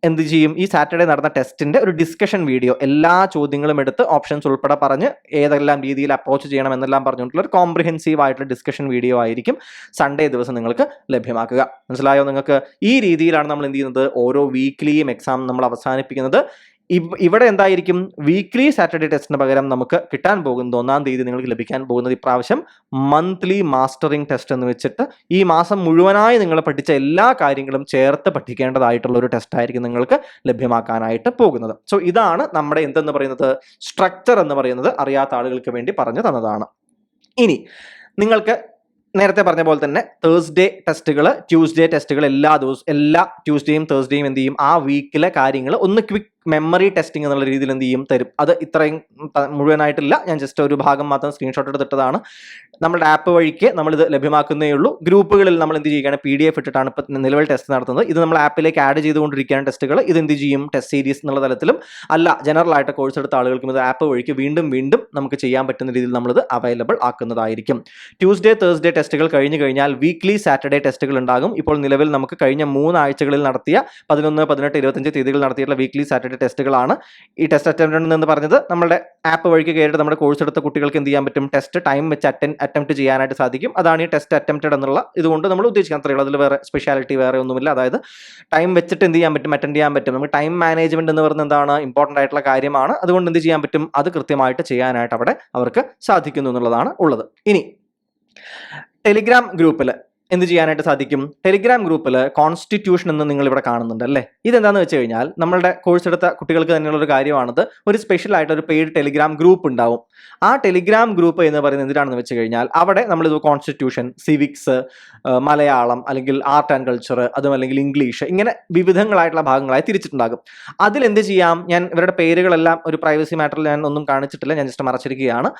Speaker 1: എന്ത് ചെയ്യും? ഈ സാറ്റർഡേ നടന്ന ടെസ്റ്റിന്റെ ഒരു ഡിസ്കഷൻ വീഡിയോ എല്ലാ ചോദ്യങ്ങളും എടുത്ത് ഓപ്ഷൻസ് ഉൾപ്പെടെ പറഞ്ഞ് ഏതെല്ലാം രീതിയിൽ അപ്രോച്ച് ചെയ്യണം എന്നെല്ലാം പറഞ്ഞിട്ടുള്ള ഒരു കോംപ്രിഹെൻസീവ് ആയിട്ടുള്ള ഡിസ്കഷൻ വീഡിയോ ആയിരിക്കും സൺഡേ ദിവസം നിങ്ങൾക്ക് ലഭ്യമാക്കുക. മനസ്സിലായോ? നിങ്ങൾക്ക് ഈ രീതിയിലാണ് നമ്മൾ എന്ത് ചെയ്യുന്നത്? ഓരോ വീക്ക്ലിയും എക്സാം നമ്മൾ അവസാനിപ്പിക്കുന്നത്. ഇവിടെ എന്തായിരിക്കും? വീക്ക്ലി സാറ്റർഡേ ടെസ്റ്റിന് പകരം നമുക്ക് കിട്ടാൻ പോകുന്നത് ഒന്നാം തീയതി നിങ്ങൾക്ക് ലഭിക്കാൻ പോകുന്നത് ഇപ്രാവശ്യം മന്ത്ലി മാസ്റ്ററിംഗ് ടെസ്റ്റ് എന്ന് വെച്ചിട്ട് ഈ മാസം മുഴുവനായി നിങ്ങൾ പഠിച്ച എല്ലാ കാര്യങ്ങളും ചേർത്ത് പഠിക്കേണ്ടതായിട്ടുള്ള ഒരു ടെസ്റ്റ് ആയിരിക്കും നിങ്ങൾക്ക് ലഭ്യമാക്കാനായിട്ട് പോകുന്നത്. സോ ഇതാണ് നമ്മുടെ എന്തെന്ന് പറയുന്നത്? സ്ട്രക്ചർ എന്ന് പറയുന്നത് അറിയാത്ത ആളുകൾക്ക് വേണ്ടി പറഞ്ഞു തന്നതാണ്. ഇനി നിങ്ങൾക്ക് നേരത്തെ പറഞ്ഞ പോലെ തന്നെ തേഴ്സ്ഡേ ടെസ്റ്റുകൾ ട്യൂസ്ഡേ ടെസ്റ്റുകൾ എല്ലാ ദിവസവും എല്ലാ ട്യൂസ്ഡേയും തേഴ്സ്ഡേയും എന്ത് ചെയ്യും? ആ വീക്കിലെ കാര്യങ്ങൾ ഒന്ന് ക്വിക്ക് മെമ്മറി ടെസ്റ്റിംഗ് എന്നുള്ള രീതിയിൽ എന്ത് ചെയ്യും തരും. അത് ഇത്രയും മുഴുവനായിട്ടില്ല. ഞാൻ ജസ്റ്റ് ഒരു ഭാഗം മാത്രം സ്ക്രീൻഷോട്ട് എടുത്തിട്ടതാണ്. നമ്മുടെ ആപ്പ് വഴിക്ക് നമ്മളിത് ലഭ്യമാക്കുന്നേ ഉള്ളൂ. ഗ്രൂപ്പുകളിൽ നമ്മൾ എന്ത് ചെയ്യുകയാണ് പി ഡി എഫ് ഇട്ടിട്ടാണ് ഇപ്പം നിലവിൽ ടെസ്റ്റ് നടത്തുന്നത്. ഇത് നമ്മൾ ആപ്പിലേക്ക് ആഡ് ചെയ്തുകൊണ്ടിരിക്കുകയാണ് ടെസ്റ്റുകൾ ഇത് എന്ത് ചെയ്യും ടെസ്റ്റ് സീരീസ് എന്നുള്ള തലത്തിലും അല്ല ജനറൽ ആയിട്ട് കോഴ്സ് എടുത്ത ആളുകൾക്കും ഇത് ആപ്പ് വഴിക്ക് വീണ്ടും വീണ്ടും നമുക്ക് ചെയ്യാൻ പറ്റുന്ന രീതിയിൽ നമ്മളിത് അവൈലബിൾ ആക്കുന്നതായിരിക്കും. ട്യൂസ്ഡേ തേഴ്സ്ഡേ ടെസ്റ്റുകൾ കഴിഞ്ഞു കഴിഞ്ഞാൽ വീക്ക്ലി സാറ്റർഡേ ടെസ്റ്റുകൾ ഉണ്ടാകും. ഇപ്പോൾ നിലവിൽ നമുക്ക് കഴിഞ്ഞ മൂന്നാഴ്ചകളിൽ നടത്തിയ പതിനൊന്ന് പതിനെട്ട് ഇരുപത്തഞ്ച് തീയതികൾ നടത്തിയിട്ടുള്ള വീക്ക്ലി സാറ്റർഡേ ടെസ്റ്റുകളാണ്. ഈ ടെസ്റ്റ് അറ്റംപ്റ്റ് എന്ന് പറഞ്ഞത് നമ്മുടെ ആപ്പ് വഴിക്ക് കയറിയിട്ട് നമ്മുടെ കോഴ്സ് എടുത്ത കുട്ടികൾക്ക് എന്ത് ചെയ്യാൻ പറ്റും? ടെസ്റ്റ് ടൈം വെച്ച് അറ്റൻ അറ്റംപ്റ്റ് ചെയ്യാനായിട്ട് സാധിക്കും. അതാണ് ഈ ടെസ്റ്റ് അറ്റംപ്റ്റഡ് എന്നുള്ള ഇതുകൊണ്ട് നമ്മൾ ഉദ്ദേശിക്കാൻ അത്രയുള്ളൂ അതിൽ വേറെ സ്പെഷ്യാലിറ്റി വേറെ ഒന്നുമില്ല. അതായത് ടൈം വെച്ചിട്ട് എന്ത് ചെയ്യാൻ പറ്റും? അറ്റൻഡ് ചെയ്യാൻ പറ്റും. നമുക്ക് ടൈം മാനേജ്മെന്റ് എന്ന് പറയുന്നത് എന്താണ് ഇമ്പോർട്ടന്റ് ആയിട്ടുള്ള കാര്യമാണ്. അതുകൊണ്ട് എന്ത് ചെയ്യാൻ പറ്റും? അത് കൃത്യമായിട്ട് ചെയ്യാനായിട്ട് അവിടെ അവർക്ക് സാധിക്കുന്നു എന്നുള്ളതാണ് ഉള്ളത്. ഇനി ടെലിഗ്രാം ഗ്രൂപ്പിൽ എന്ത് ചെയ്യാനായിട്ട് സാധിക്കും? ടെലിഗ്രാം ഗ്രൂപ്പിൽ കോൺസ്റ്റിറ്റ്യൂഷൻ എന്ന് നിങ്ങൾ ഇവിടെ കാണുന്നുണ്ട് അല്ലേ? ഇതെന്താണെന്ന് വെച്ച് കഴിഞ്ഞാൽ നമ്മളുടെ കോഴ്സ് എടുത്ത കുട്ടികൾക്ക് തന്നെയുള്ള ഒരു കാര്യമാണത്. ഒരു സ്പെഷ്യൽ ആയിട്ട് ഒരു പെയ്ഡ് ടെലിഗ്രാം ഗ്രൂപ്പ് ഉണ്ടാവും. ആ ടെലിഗ്രാം ഗ്രൂപ്പ് എന്ന് പറയുന്നത് എന്തിനാണെന്ന് വെച്ച് കഴിഞ്ഞാൽ അവിടെ നമ്മൾ ഇത് കോൺസ്റ്റിറ്റ്യൂഷൻ സിവിക്സ് മലയാളം അല്ലെങ്കിൽ ആർട്ട് ആൻഡ് കൾച്ചർ അതും അല്ലെങ്കിൽ ഇംഗ്ലീഷ് ഇങ്ങനെ വിവിധങ്ങളായിട്ടുള്ള ഭാഗങ്ങളായി തിരിച്ചിട്ടുണ്ടാകും. അതിൽ എന്ത് ചെയ്യാം? ഞാൻ ഇവരുടെ പേരുകളെല്ലാം ഒരു പ്രൈവസി മാറ്ററിൽ ഞാൻ ഒന്നും കാണിച്ചിട്ടില്ല. ഞാൻ ജസ്റ്റ് മറച്ചിരിക്കുകയാണ്.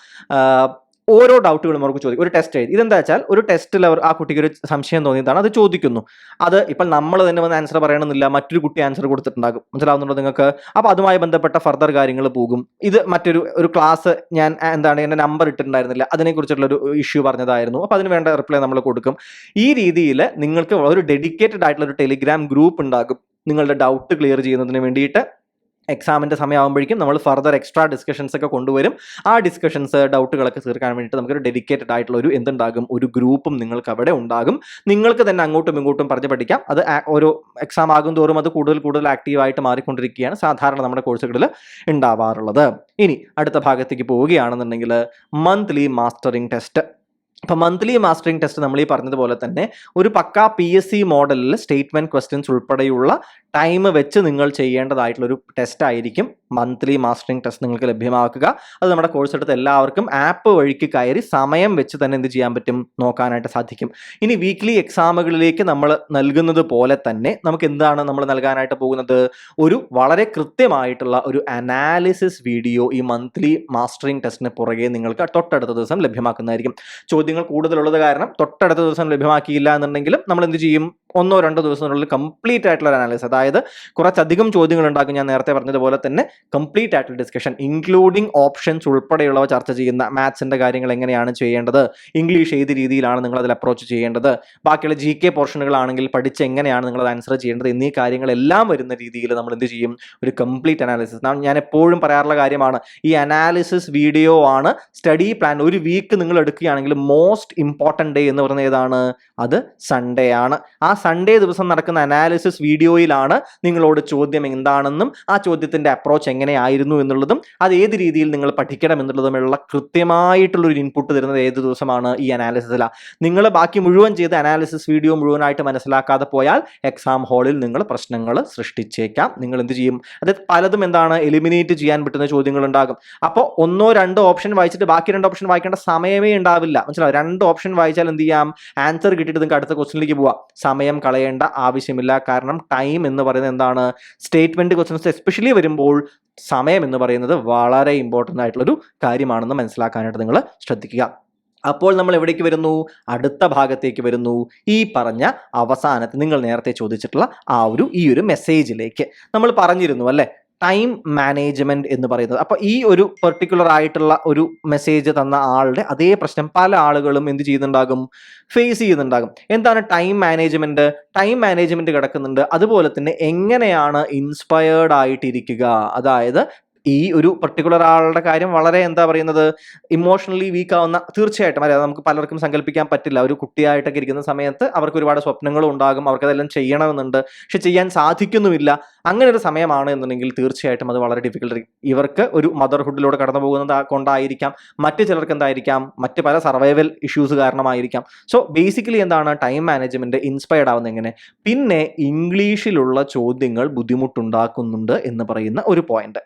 Speaker 1: ഓരോ ഡൗട്ടുകളും അവർക്ക് ചോദിക്കും ഒരു ടെസ്റ്റ് എഴുതി. ഇതെന്താ വെച്ചാൽ ഒരു ടെസ്റ്റിൽ അവർ ആ കുട്ടിക്ക് ഒരു സംശയം തോന്നിയതാണ്. അത് ചോദിക്കുന്നു. അത് ഇപ്പോൾ നമ്മൾ തന്നെ വന്ന് ആൻസർ പറയണമെന്നില്ല. മറ്റൊരു കുട്ടി ആൻസർ കൊടുത്തിട്ടുണ്ടാകും. മനസ്സിലാവുന്നുണ്ടോ നിങ്ങൾക്ക്? അപ്പോൾ അതുമായി ബന്ധപ്പെട്ട ഫർദർ കാര്യങ്ങൾ പോകും. ഇത് മറ്റൊരു ഒരു ക്ലാസ് ഞാൻ എന്താണ് എന്റെ നമ്പർ ഇട്ടിട്ടുണ്ടായിരുന്നില്ല. അതിനെക്കുറിച്ചുള്ള ഒരു ഇഷ്യൂ പറഞ്ഞതായിരുന്നു. അപ്പോൾ അതിന് വേണ്ട റിപ്ലൈ നമ്മൾ കൊടുക്കും. ഈ രീതിയിൽ നിങ്ങൾക്ക് ഒരു ഡെഡിക്കേറ്റഡ് ആയിട്ടുള്ള ഒരു ടെലിഗ്രാം ഗ്രൂപ്പ് ഉണ്ടാകും. നിങ്ങളുടെ ഡൗട്ട് ക്ലിയർ ചെയ്യുന്നതിന് വേണ്ടിയിട്ട്. എക്സാമിന്റെ സമയമാകുമ്പോഴേക്കും നമ്മൾ ഫർദർ എക്സ്ട്രാ ഡിസ്കഷൻസ് ഒക്കെ കൊണ്ടുവരും. ആ ഡിസ്കഷൻസ് ഡൗട്ടുകളൊക്കെ തീർക്കാൻ വേണ്ടിയിട്ട് നമുക്കൊരു ഡെഡിക്കേറ്റഡ് ആയിട്ടുള്ള ഒരു എന്തുണ്ടാകും? ഒരു ഗ്രൂപ്പും നിങ്ങൾക്ക് അവിടെ ഉണ്ടാകും. നിങ്ങൾക്ക് തന്നെ അങ്ങോട്ടും ഇങ്ങോട്ടും പറഞ്ഞ് പഠിക്കാം അത് ഓരോ എക്സാം ആകും തോറും അത് കൂടുതൽ കൂടുതൽ ആക്റ്റീവായിട്ട് മാറിക്കൊണ്ടിരിക്കുകയാണ് സാധാരണ നമ്മുടെ കോഴ്സുകളിൽ ഉണ്ടാവാറുള്ളത്. ഇനി അടുത്ത ഭാഗത്തേക്ക് പോവുകയാണെന്നുണ്ടെങ്കിൽ മന്ത്ലി മാസ്റ്ററിംഗ് ടെസ്റ്റ് ഇപ്പം മന്ത്ലി മാസ്റ്ററിംഗ് ടെസ്റ്റ് നമ്മൾ ഈ പറഞ്ഞതുപോലെ തന്നെ ഒരു പക്ക പി എസ് സി മോഡലിൽ സ്റ്റേറ്റ്മെന്റ് ക്വസ്റ്റ്യൻസ് ഉൾപ്പെടെയുള്ള ടൈം വെച്ച് നിങ്ങൾ ചെയ്യേണ്ടതായിട്ടുള്ള ഒരു ടെസ്റ്റ് ആയിരിക്കും മന്ത്ലി മാസ്റ്ററിംഗ് ടെസ്റ്റ് നിങ്ങൾക്ക് ലഭ്യമാക്കുക. അത് നമ്മുടെ കോഴ്സ് എടുത്ത എല്ലാവർക്കും ആപ്പ് വഴിക്ക് കയറി സമയം വെച്ച് തന്നെ എന്ത് ചെയ്യാൻ പറ്റും? നോക്കാനായിട്ട് സാധിക്കും. ഇനി വീക്ക്ലി എക്സാമുകളിലേക്ക് നമ്മൾ നൽകുന്നത് പോലെ തന്നെ നമുക്ക് എന്താണ് നമ്മൾ നൽകാനായിട്ട് പോകുന്നത്? ഒരു വളരെ കൃത്യമായിട്ടുള്ള ഒരു അനാലിസിസ് വീഡിയോ ഈ മന്ത്ലി മാസ്റ്ററിംഗ് ടെസ്റ്റിന് പുറകെ നിങ്ങൾക്ക് തൊട്ടടുത്ത ദിവസം ലഭ്യമാക്കുന്നതായിരിക്കും. ചോദ്യങ്ങൾ കൂടുതലുള്ളത് കാരണം തൊട്ടടുത്ത ദിവസം ലഭ്യമാക്കിയില്ല എന്നുണ്ടെങ്കിലും നമ്മൾ എന്ത് ചെയ്യും? ഒന്നോ രണ്ടോ ദിവസത്തിനുള്ളിൽ കംപ്ലീറ്റ് ആയിട്ടുള്ള അനാലിസിസ് അതായത് കുറച്ചധികം ചോദ്യങ്ങൾ ഉണ്ടാക്കും ഞാൻ നേരത്തെ പറഞ്ഞതുപോലെ തന്നെ കംപ്ലീറ്റ് ആയിട്ടുള്ള ഡിസ്കഷൻ ഇൻക്ലൂഡിംഗ് ഓപ്ഷൻസ് ഉൾപ്പെടെയുള്ളവ ചർച്ച ചെയ്യുന്ന മാത്സിന്റെ കാര്യങ്ങൾ എങ്ങനെയാണ് ചെയ്യേണ്ടത് ഇംഗ്ലീഷ് ഏത് രീതിയിലാണ് നിങ്ങൾ അതിൽ അപ്രോച്ച് ചെയ്യേണ്ടത് ബാക്കിയുള്ള ജി കെ പോർഷനുകളാണെങ്കിൽ പഠിച്ച് എങ്ങനെയാണ് നിങ്ങൾ ആൻസർ ചെയ്യേണ്ടത് എന്നീ കാര്യങ്ങളെല്ലാം വരുന്ന രീതിയിൽ നമ്മൾ എന്ത് ചെയ്യും? ഒരു കംപ്ലീറ്റ് അനാലിസിസ് ഞാൻ എപ്പോഴും പറയാറുള്ള കാര്യമാണ് ഈ അനാലിസിസ് വീഡിയോ ആണ് സ്റ്റഡി പ്ലാൻ ഒരു വീക്ക് നിങ്ങൾ എടുക്കുകയാണെങ്കിൽ മോസ്റ്റ് ഇമ്പോർട്ടന്റ് ഡേ എന്ന് പറയുന്നത് ഏതാണ്? അത് സൺഡേ ആണ്. ആ സൺഡേ ദിവസം നടക്കുന്ന അനാലിസിസ് വീഡിയോയിലാണ് നിങ്ങളോട് ചോദ്യം എന്താണെന്നും ആ ചോദ്യത്തിന്റെ അപ്രോച്ച് എങ്ങനെയായിരുന്നു എന്നുള്ളതും അത് ഏത് രീതിയിൽ നിങ്ങൾ പഠിക്കണം എന്നുള്ളതുമുള്ള കൃത്യമായിട്ടുള്ള ഒരു ഇൻപുട്ട് തരുന്നത് ഏത് ദിവസമാണ് ഈ അനാലിസിസിലാണ് നിങ്ങൾ ബാക്കി മുഴുവൻ ചെയ്ത് അനാലിസിസ് വീഡിയോ മുഴുവനായിട്ട് മനസ്സിലാക്കാതെ പോയാൽ എക്സാം ഹാളിൽ നിങ്ങൾ പ്രശ്നങ്ങൾ സൃഷ്ടിച്ചേക്കാം. നിങ്ങൾ എന്ത് ചെയ്യും? അതായത് പലതും എന്താണ് എലിമിനേറ്റ് ചെയ്യാൻ പറ്റുന്ന ചോദ്യങ്ങൾ ഉണ്ടാകും അപ്പോൾ ഒന്നോ രണ്ടോ ഓപ്ഷൻ വായിച്ചിട്ട് ബാക്കി രണ്ട് ഓപ്ഷൻ വായിക്കേണ്ട സമയമേ ഉണ്ടാവില്ല. മനസ്സിലാവും രണ്ട് ഓപ്ഷൻ വായിച്ചാൽ എന്ത് ചെയ്യാം? ആൻസർ കിട്ടിയിട്ട് നിങ്ങൾക്ക് അടുത്ത ക്വസ്റ്റിനിലേക്ക് പോവാം. സമയം കളയേണ്ട ആവശ്യമില്ല. കാരണം ടൈം എന്ന് പറയുന്നത് എന്താണ്? സ്റ്റേറ്റ്മെന്റ് ക്വസ്റ്റൻസ് എസ്പെഷ്യലി വരുമ്പോൾ സമയം എന്ന് പറയുന്നത് വളരെ ഇമ്പോർട്ടന്റ് ആയിട്ടുള്ളൊരു കാര്യമാണെന്ന് മനസ്സിലാക്കാനായിട്ട് നിങ്ങൾ ശ്രദ്ധിക്കുക. അപ്പോൾ നമ്മൾ എവിടേക്ക് വരുന്നു? അടുത്ത ഭാഗത്തേക്ക് വരുന്നു. ഈ പറഞ്ഞ അവസാനത്ത് നിങ്ങൾ നേരത്തെ ചോദിച്ചിട്ടുള്ള ആ ഒരു ഈ ഒരു മെസ്സേജിലേക്ക് നമ്മൾ പറഞ്ഞിരുന്നു അല്ലേ? ടൈം മാനേജ്മെന്റ് എന്ന് പറയുന്നത്. അപ്പോൾ ഈ ഒരു പെർട്ടിക്കുലർ ആയിട്ടുള്ള ഒരു മെസ്സേജ് തന്ന ആളുടെ അതേ പ്രശ്നം പല ആളുകളും എന്ത് ചെയ്യുന്നുണ്ടാകും? ഫേസ് ചെയ്യുന്നുണ്ടാകും. എന്താണ് ടൈം മാനേജ്മെന്റ് ടൈം മാനേജ്മെന്റ് കിടക്കുന്നുണ്ട്. അതുപോലെ തന്നെ എങ്ങനെയാണ് ഇൻസ്പയർഡ് ആയിട്ടിരിക്കുക? അതായത് ഈ ഒരു പെർട്ടിക്കുലർ ആളുടെ കാര്യം വളരെ എന്താ പറയുന്നത് ഇമോഷണലി വീക്ക് ആവുന്ന തീർച്ചയായിട്ടും അതായത് നമുക്ക് പലർക്കും സങ്കല്പിക്കാൻ പറ്റില്ല. ഒരു കുട്ടിയായിട്ടൊക്കെ ഇരിക്കുന്ന സമയത്ത് അവർക്ക് ഒരുപാട് സ്വപ്നങ്ങളും ഉണ്ടാകും അവർക്ക് അതെല്ലാം ചെയ്യണമെന്നുണ്ട്. പക്ഷെ ചെയ്യാൻ സാധിക്കുന്നുമില്ല. അങ്ങനെ ഒരു സമയമാണ് എന്നുണ്ടെങ്കിൽ തീർച്ചയായിട്ടും അത് വളരെ ഡിഫിക്കൽട്ട് ഇവർക്ക് ഒരു മദർഹുഡിലൂടെ കടന്നു പോകുന്നത് കൊണ്ടായിരിക്കാം. മറ്റു ചിലർക്ക് എന്തായിരിക്കാം? മറ്റ് പല സർവൈവൽ ഇഷ്യൂസ് കാരണമായിരിക്കാം. സോ ബേസിക്കലി എന്താണ്? ടൈം മാനേജ്മെന്റ് ഇൻസ്പയർഡ് ആവുന്നത് എങ്ങനെ? പിന്നെ ഇംഗ്ലീഷിലുള്ള ചോദ്യങ്ങൾ ബുദ്ധിമുട്ടുണ്ടാക്കുന്നുണ്ട് എന്ന് പറയുന്ന ഒരു പോയിന്റ്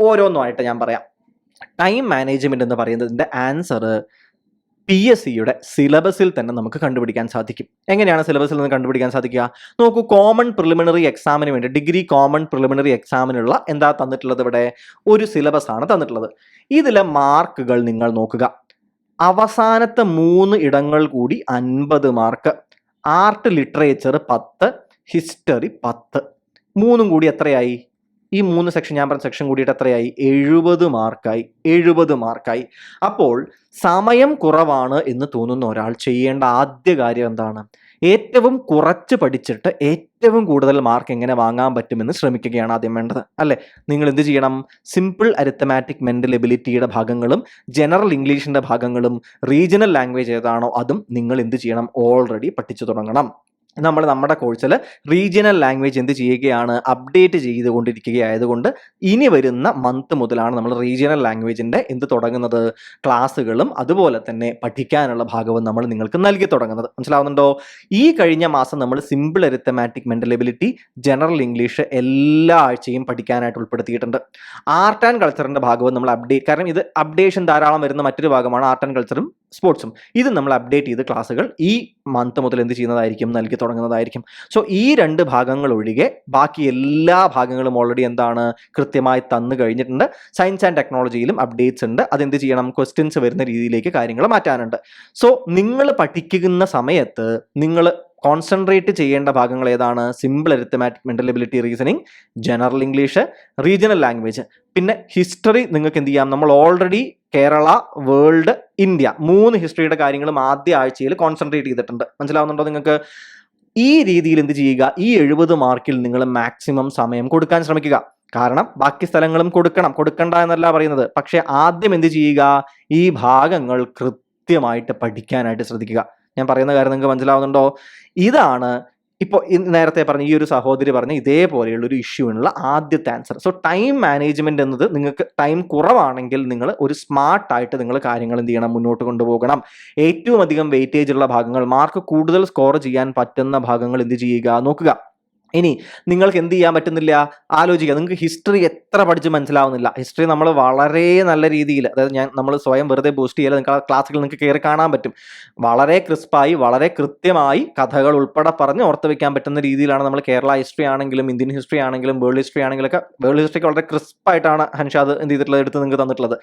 Speaker 1: ഓരോന്നുമായിട്ട് ഞാൻ പറയാം. ടൈം മാനേജ്മെന്റ് എന്ന് പറയുന്നതിന്റെ ആൻസർ പി എസ് സിയുടെ സിലബസിൽ തന്നെ നമുക്ക് കണ്ടുപിടിക്കാൻ സാധിക്കും. എങ്ങനെയാണ് സിലബസിൽ നിന്ന് കണ്ടുപിടിക്കാൻ സാധിക്കുക? നോക്കൂ കോമൺ പ്രിലിമിനറി എക്സാമിന് വേണ്ടി ഡിഗ്രി കോമൺ പ്രിലിമിനറി എക്സാമിനുള്ള എന്താ തന്നിട്ടുള്ളത് ഇവിടെ? ഒരു സിലബസ് ആണ് തന്നിട്ടുള്ളത്. ഇതിലെ മാർക്കുകൾ നിങ്ങൾ നോക്കുക. അവസാനത്തെ മൂന്ന് ഇടങ്ങൾ കൂടി അൻപത് മാർക്ക് ആർട്ട് ലിറ്ററേച്ചർ പത്ത് ഹിസ്റ്ററി പത്ത്. മൂന്നും കൂടി എത്രയായി? ഈ മൂന്ന് സെക്ഷൻ ഞാൻ പറഞ്ഞ സെക്ഷൻ കൂടിയിട്ട് എത്രയായി? എഴുപത് മാർക്കായി. എഴുപത് മാർക്കായി. അപ്പോൾ സമയം കുറവാണ് എന്ന് തോന്നുന്ന ഒരാൾ ചെയ്യേണ്ട ആദ്യ കാര്യം എന്താണ്? ഏറ്റവും കുറച്ച് പഠിച്ചിട്ട് ഏറ്റവും കൂടുതൽ മാർക്ക് എങ്ങനെ വാങ്ങാൻ പറ്റുമെന്ന് ശ്രമിക്കുകയാണ് ആദ്യം വേണ്ടത്. അല്ലെ? നിങ്ങൾ എന്ത് ചെയ്യണം? സിമ്പിൾ അരിത്തമാറ്റിക് മെന്റൽ എബിലിറ്റിയുടെ ഭാഗങ്ങളും ജനറൽ ഇംഗ്ലീഷിന്റെ ഭാഗങ്ങളും റീജിയണൽ ലാംഗ്വേജ് ഏതാണോ അതും നിങ്ങൾ എന്ത് ചെയ്യണം? ഓൾറെഡി പഠിച്ചു തുടങ്ങണം. നമ്മൾ നമ്മുടെ കോഴ്സിൽ റീജിയണൽ ലാംഗ്വേജ് എന്ത് ചെയ്യുകയാണ് അപ്ഡേറ്റ് ചെയ്തുകൊണ്ടിരിക്കുകയായതുകൊണ്ട് ഇനി വരുന്ന മന്ത് മുതലാണ് നമ്മൾ റീജിയണൽ ലാംഗ്വേജിന്റെ എന്ത് തുടങ്ങുന്നത്? ക്ലാസ്സുകളും അതുപോലെ തന്നെ പഠിക്കാനുള്ള ഭാഗവും നമ്മൾ നിങ്ങൾക്ക് നൽകി തുടങ്ങുന്നത്. മനസ്സിലാവുന്നുണ്ടോ? ഈ കഴിഞ്ഞ മാസം നമ്മൾ simple arithmetic mental ability general English എല്ലാ ആഴ്ചയും പഠിക്കാനായിട്ട് ഉൾപ്പെടുത്തിയിട്ടുണ്ട്. ആർട്ട് ആൻഡ് കൾച്ചറിന്റെ ഭാഗവും നമ്മൾ അപ്ഡേറ്റ് കാരണം ഇത് അപ്ഡേഷൻ ധാരാളം വരുന്ന മറ്റൊരു ഭാഗമാണ് ആർട്ട് ആൻഡ് കൾച്ചറും സ്പോർട്സും. ഇത് നമ്മൾ അപ്ഡേറ്റ് ചെയ്ത് ക്ലാസ്സുകൾ ഈ മന്ത് മുതൽ എന്ത് ചെയ്യുന്നതായിരിക്കും നൽകി തുടങ്ങുന്നതായിരിക്കും. സോ ഈ രണ്ട് ഭാഗങ്ങൾ ഒഴികെ ബാക്കി എല്ലാ ഭാഗങ്ങളും ഓൾറെഡി എന്താണ് കൃത്യമായി തന്നു കഴിഞ്ഞിട്ടുണ്ട്. സയൻസ് ആൻഡ് ടെക്നോളജിയിലും അപ്ഡേറ്റ്സ് ഉണ്ട്. അതെന്ത് ചെയ്യണം? ക്വസ്റ്റ്യൻസ് വരുന്ന രീതിയിലേക്ക് കാര്യങ്ങൾ മാറ്റാനുണ്ട്. സോ നിങ്ങൾ പഠിക്കുന്ന സമയത്ത് നിങ്ങൾ കോൺസെൻട്രേറ്റ് ചെയ്യേണ്ട ഭാഗങ്ങൾ ഏതാണ്? Simple arithmetic mental ability reasoning general English regional language പിന്നെ ഹിസ്റ്ററി നിങ്ങൾക്ക് എന്ത് ചെയ്യാം? നമ്മൾ ഓൾറെഡി കേരള വേൾഡ് ഇന്ത്യ മൂന്ന് ഹിസ്റ്ററിയുടെ കാര്യങ്ങളും ആദ്യ ആഴ്ചയിൽ കോൺസെൻട്രേറ്റ് ചെയ്തിട്ടുണ്ട്. മനസ്സിലാവുന്നുണ്ടോ നിങ്ങൾക്ക്? ഈ രീതിയിൽ എന്ത് ചെയ്യുക? ഈ എഴുപത് മാർക്കിൽ നിങ്ങൾ മാക്സിമം സമയം കൊടുക്കാൻ ശ്രമിക്കുക. കാരണം ബാക്കി സ്ഥലങ്ങളും കൊടുക്കണം. കൊടുക്കണ്ട എന്നല്ല പറയുന്നത്. പക്ഷേ ആദ്യം എന്ത് ചെയ്യുക? ഈ ഭാഗങ്ങൾ കൃത്യമായിട്ട് പഠിക്കാനായിട്ട് ശ്രദ്ധിക്കുക. ഞാൻ പറയുന്ന കാര്യം നിങ്ങൾക്ക് മനസ്സിലാവുന്നുണ്ടോ? ഇതാണ് ഇപ്പോൾ നേരത്തെ പറഞ്ഞ ഈ ഒരു സഹോദരി പറഞ്ഞ ഇതേപോലെയുള്ള ഒരു ഇഷ്യൂവിനുള്ള ആദ്യത്തെ ആൻസർ സോ ടൈം മാനേജ്മെന്റ് എന്നത് നിങ്ങൾക്ക് ടൈം കുറവാണെങ്കിൽ നിങ്ങൾ ഒരു സ്മാർട്ടായിട്ട് നിങ്ങൾ കാര്യങ്ങൾ എന്ത് ചെയ്യണം മുന്നോട്ട് കൊണ്ടുപോകണം. ഏറ്റവും അധികം വെയിറ്റേജ് ഉള്ള ഭാഗങ്ങൾ മാർക്ക് കൂടുതൽ സ്കോർ ചെയ്യാൻ പറ്റുന്ന ഭാഗങ്ങൾ എന്ത് ചെയ്യുക? നോക്കുക. ഇനി നിങ്ങൾക്ക് എന്ത് ചെയ്യാൻ പറ്റുന്നില്ല? ആലോചിക്കുക. നിങ്ങൾക്ക് ഹിസ്റ്ററി എത്ര പഠിച്ച് മനസ്സിലാവുന്നില്ല. ഹിസ്റ്ററി നമ്മൾ വളരെ നല്ല രീതിയിൽ അതായത് ഞാൻ നമ്മൾ സ്വയം വെറുതെ ബൂസ്റ്റ് ചെയ്യല നിങ്ങൾക്ക് ആ ക്ലാസ്സുകൾ നിങ്ങൾക്ക് കയറി കാണാൻ പറ്റും. വളരെ ക്രിസ്പായി വളരെ കൃത്യമായി കഥകൾ ഉൾപ്പെടെ പറഞ്ഞ് ഓർത്ത് വെക്കാൻ പറ്റുന്ന രീതിയിലാണ് നമ്മൾ കേരള ഹിസ്റ്ററി ആണെങ്കിലും ഇന്ത്യൻ ഹിസ്റ്ററി ആണെങ്കിലും വേൾഡ് ഹിസ്റ്ററി ആണെങ്കിലും ഒക്കെ വേൾഡ് ഹിസ്റ്ററിക്ക് വളരെ ക്രിസ്പായിട്ടാണ് ഹൻഷാദ് എന്ത് ചെയ്തിട്ടുള്ളത് എടുത്ത് നിങ്ങൾക്ക് തന്നിട്ടുള്ളത്.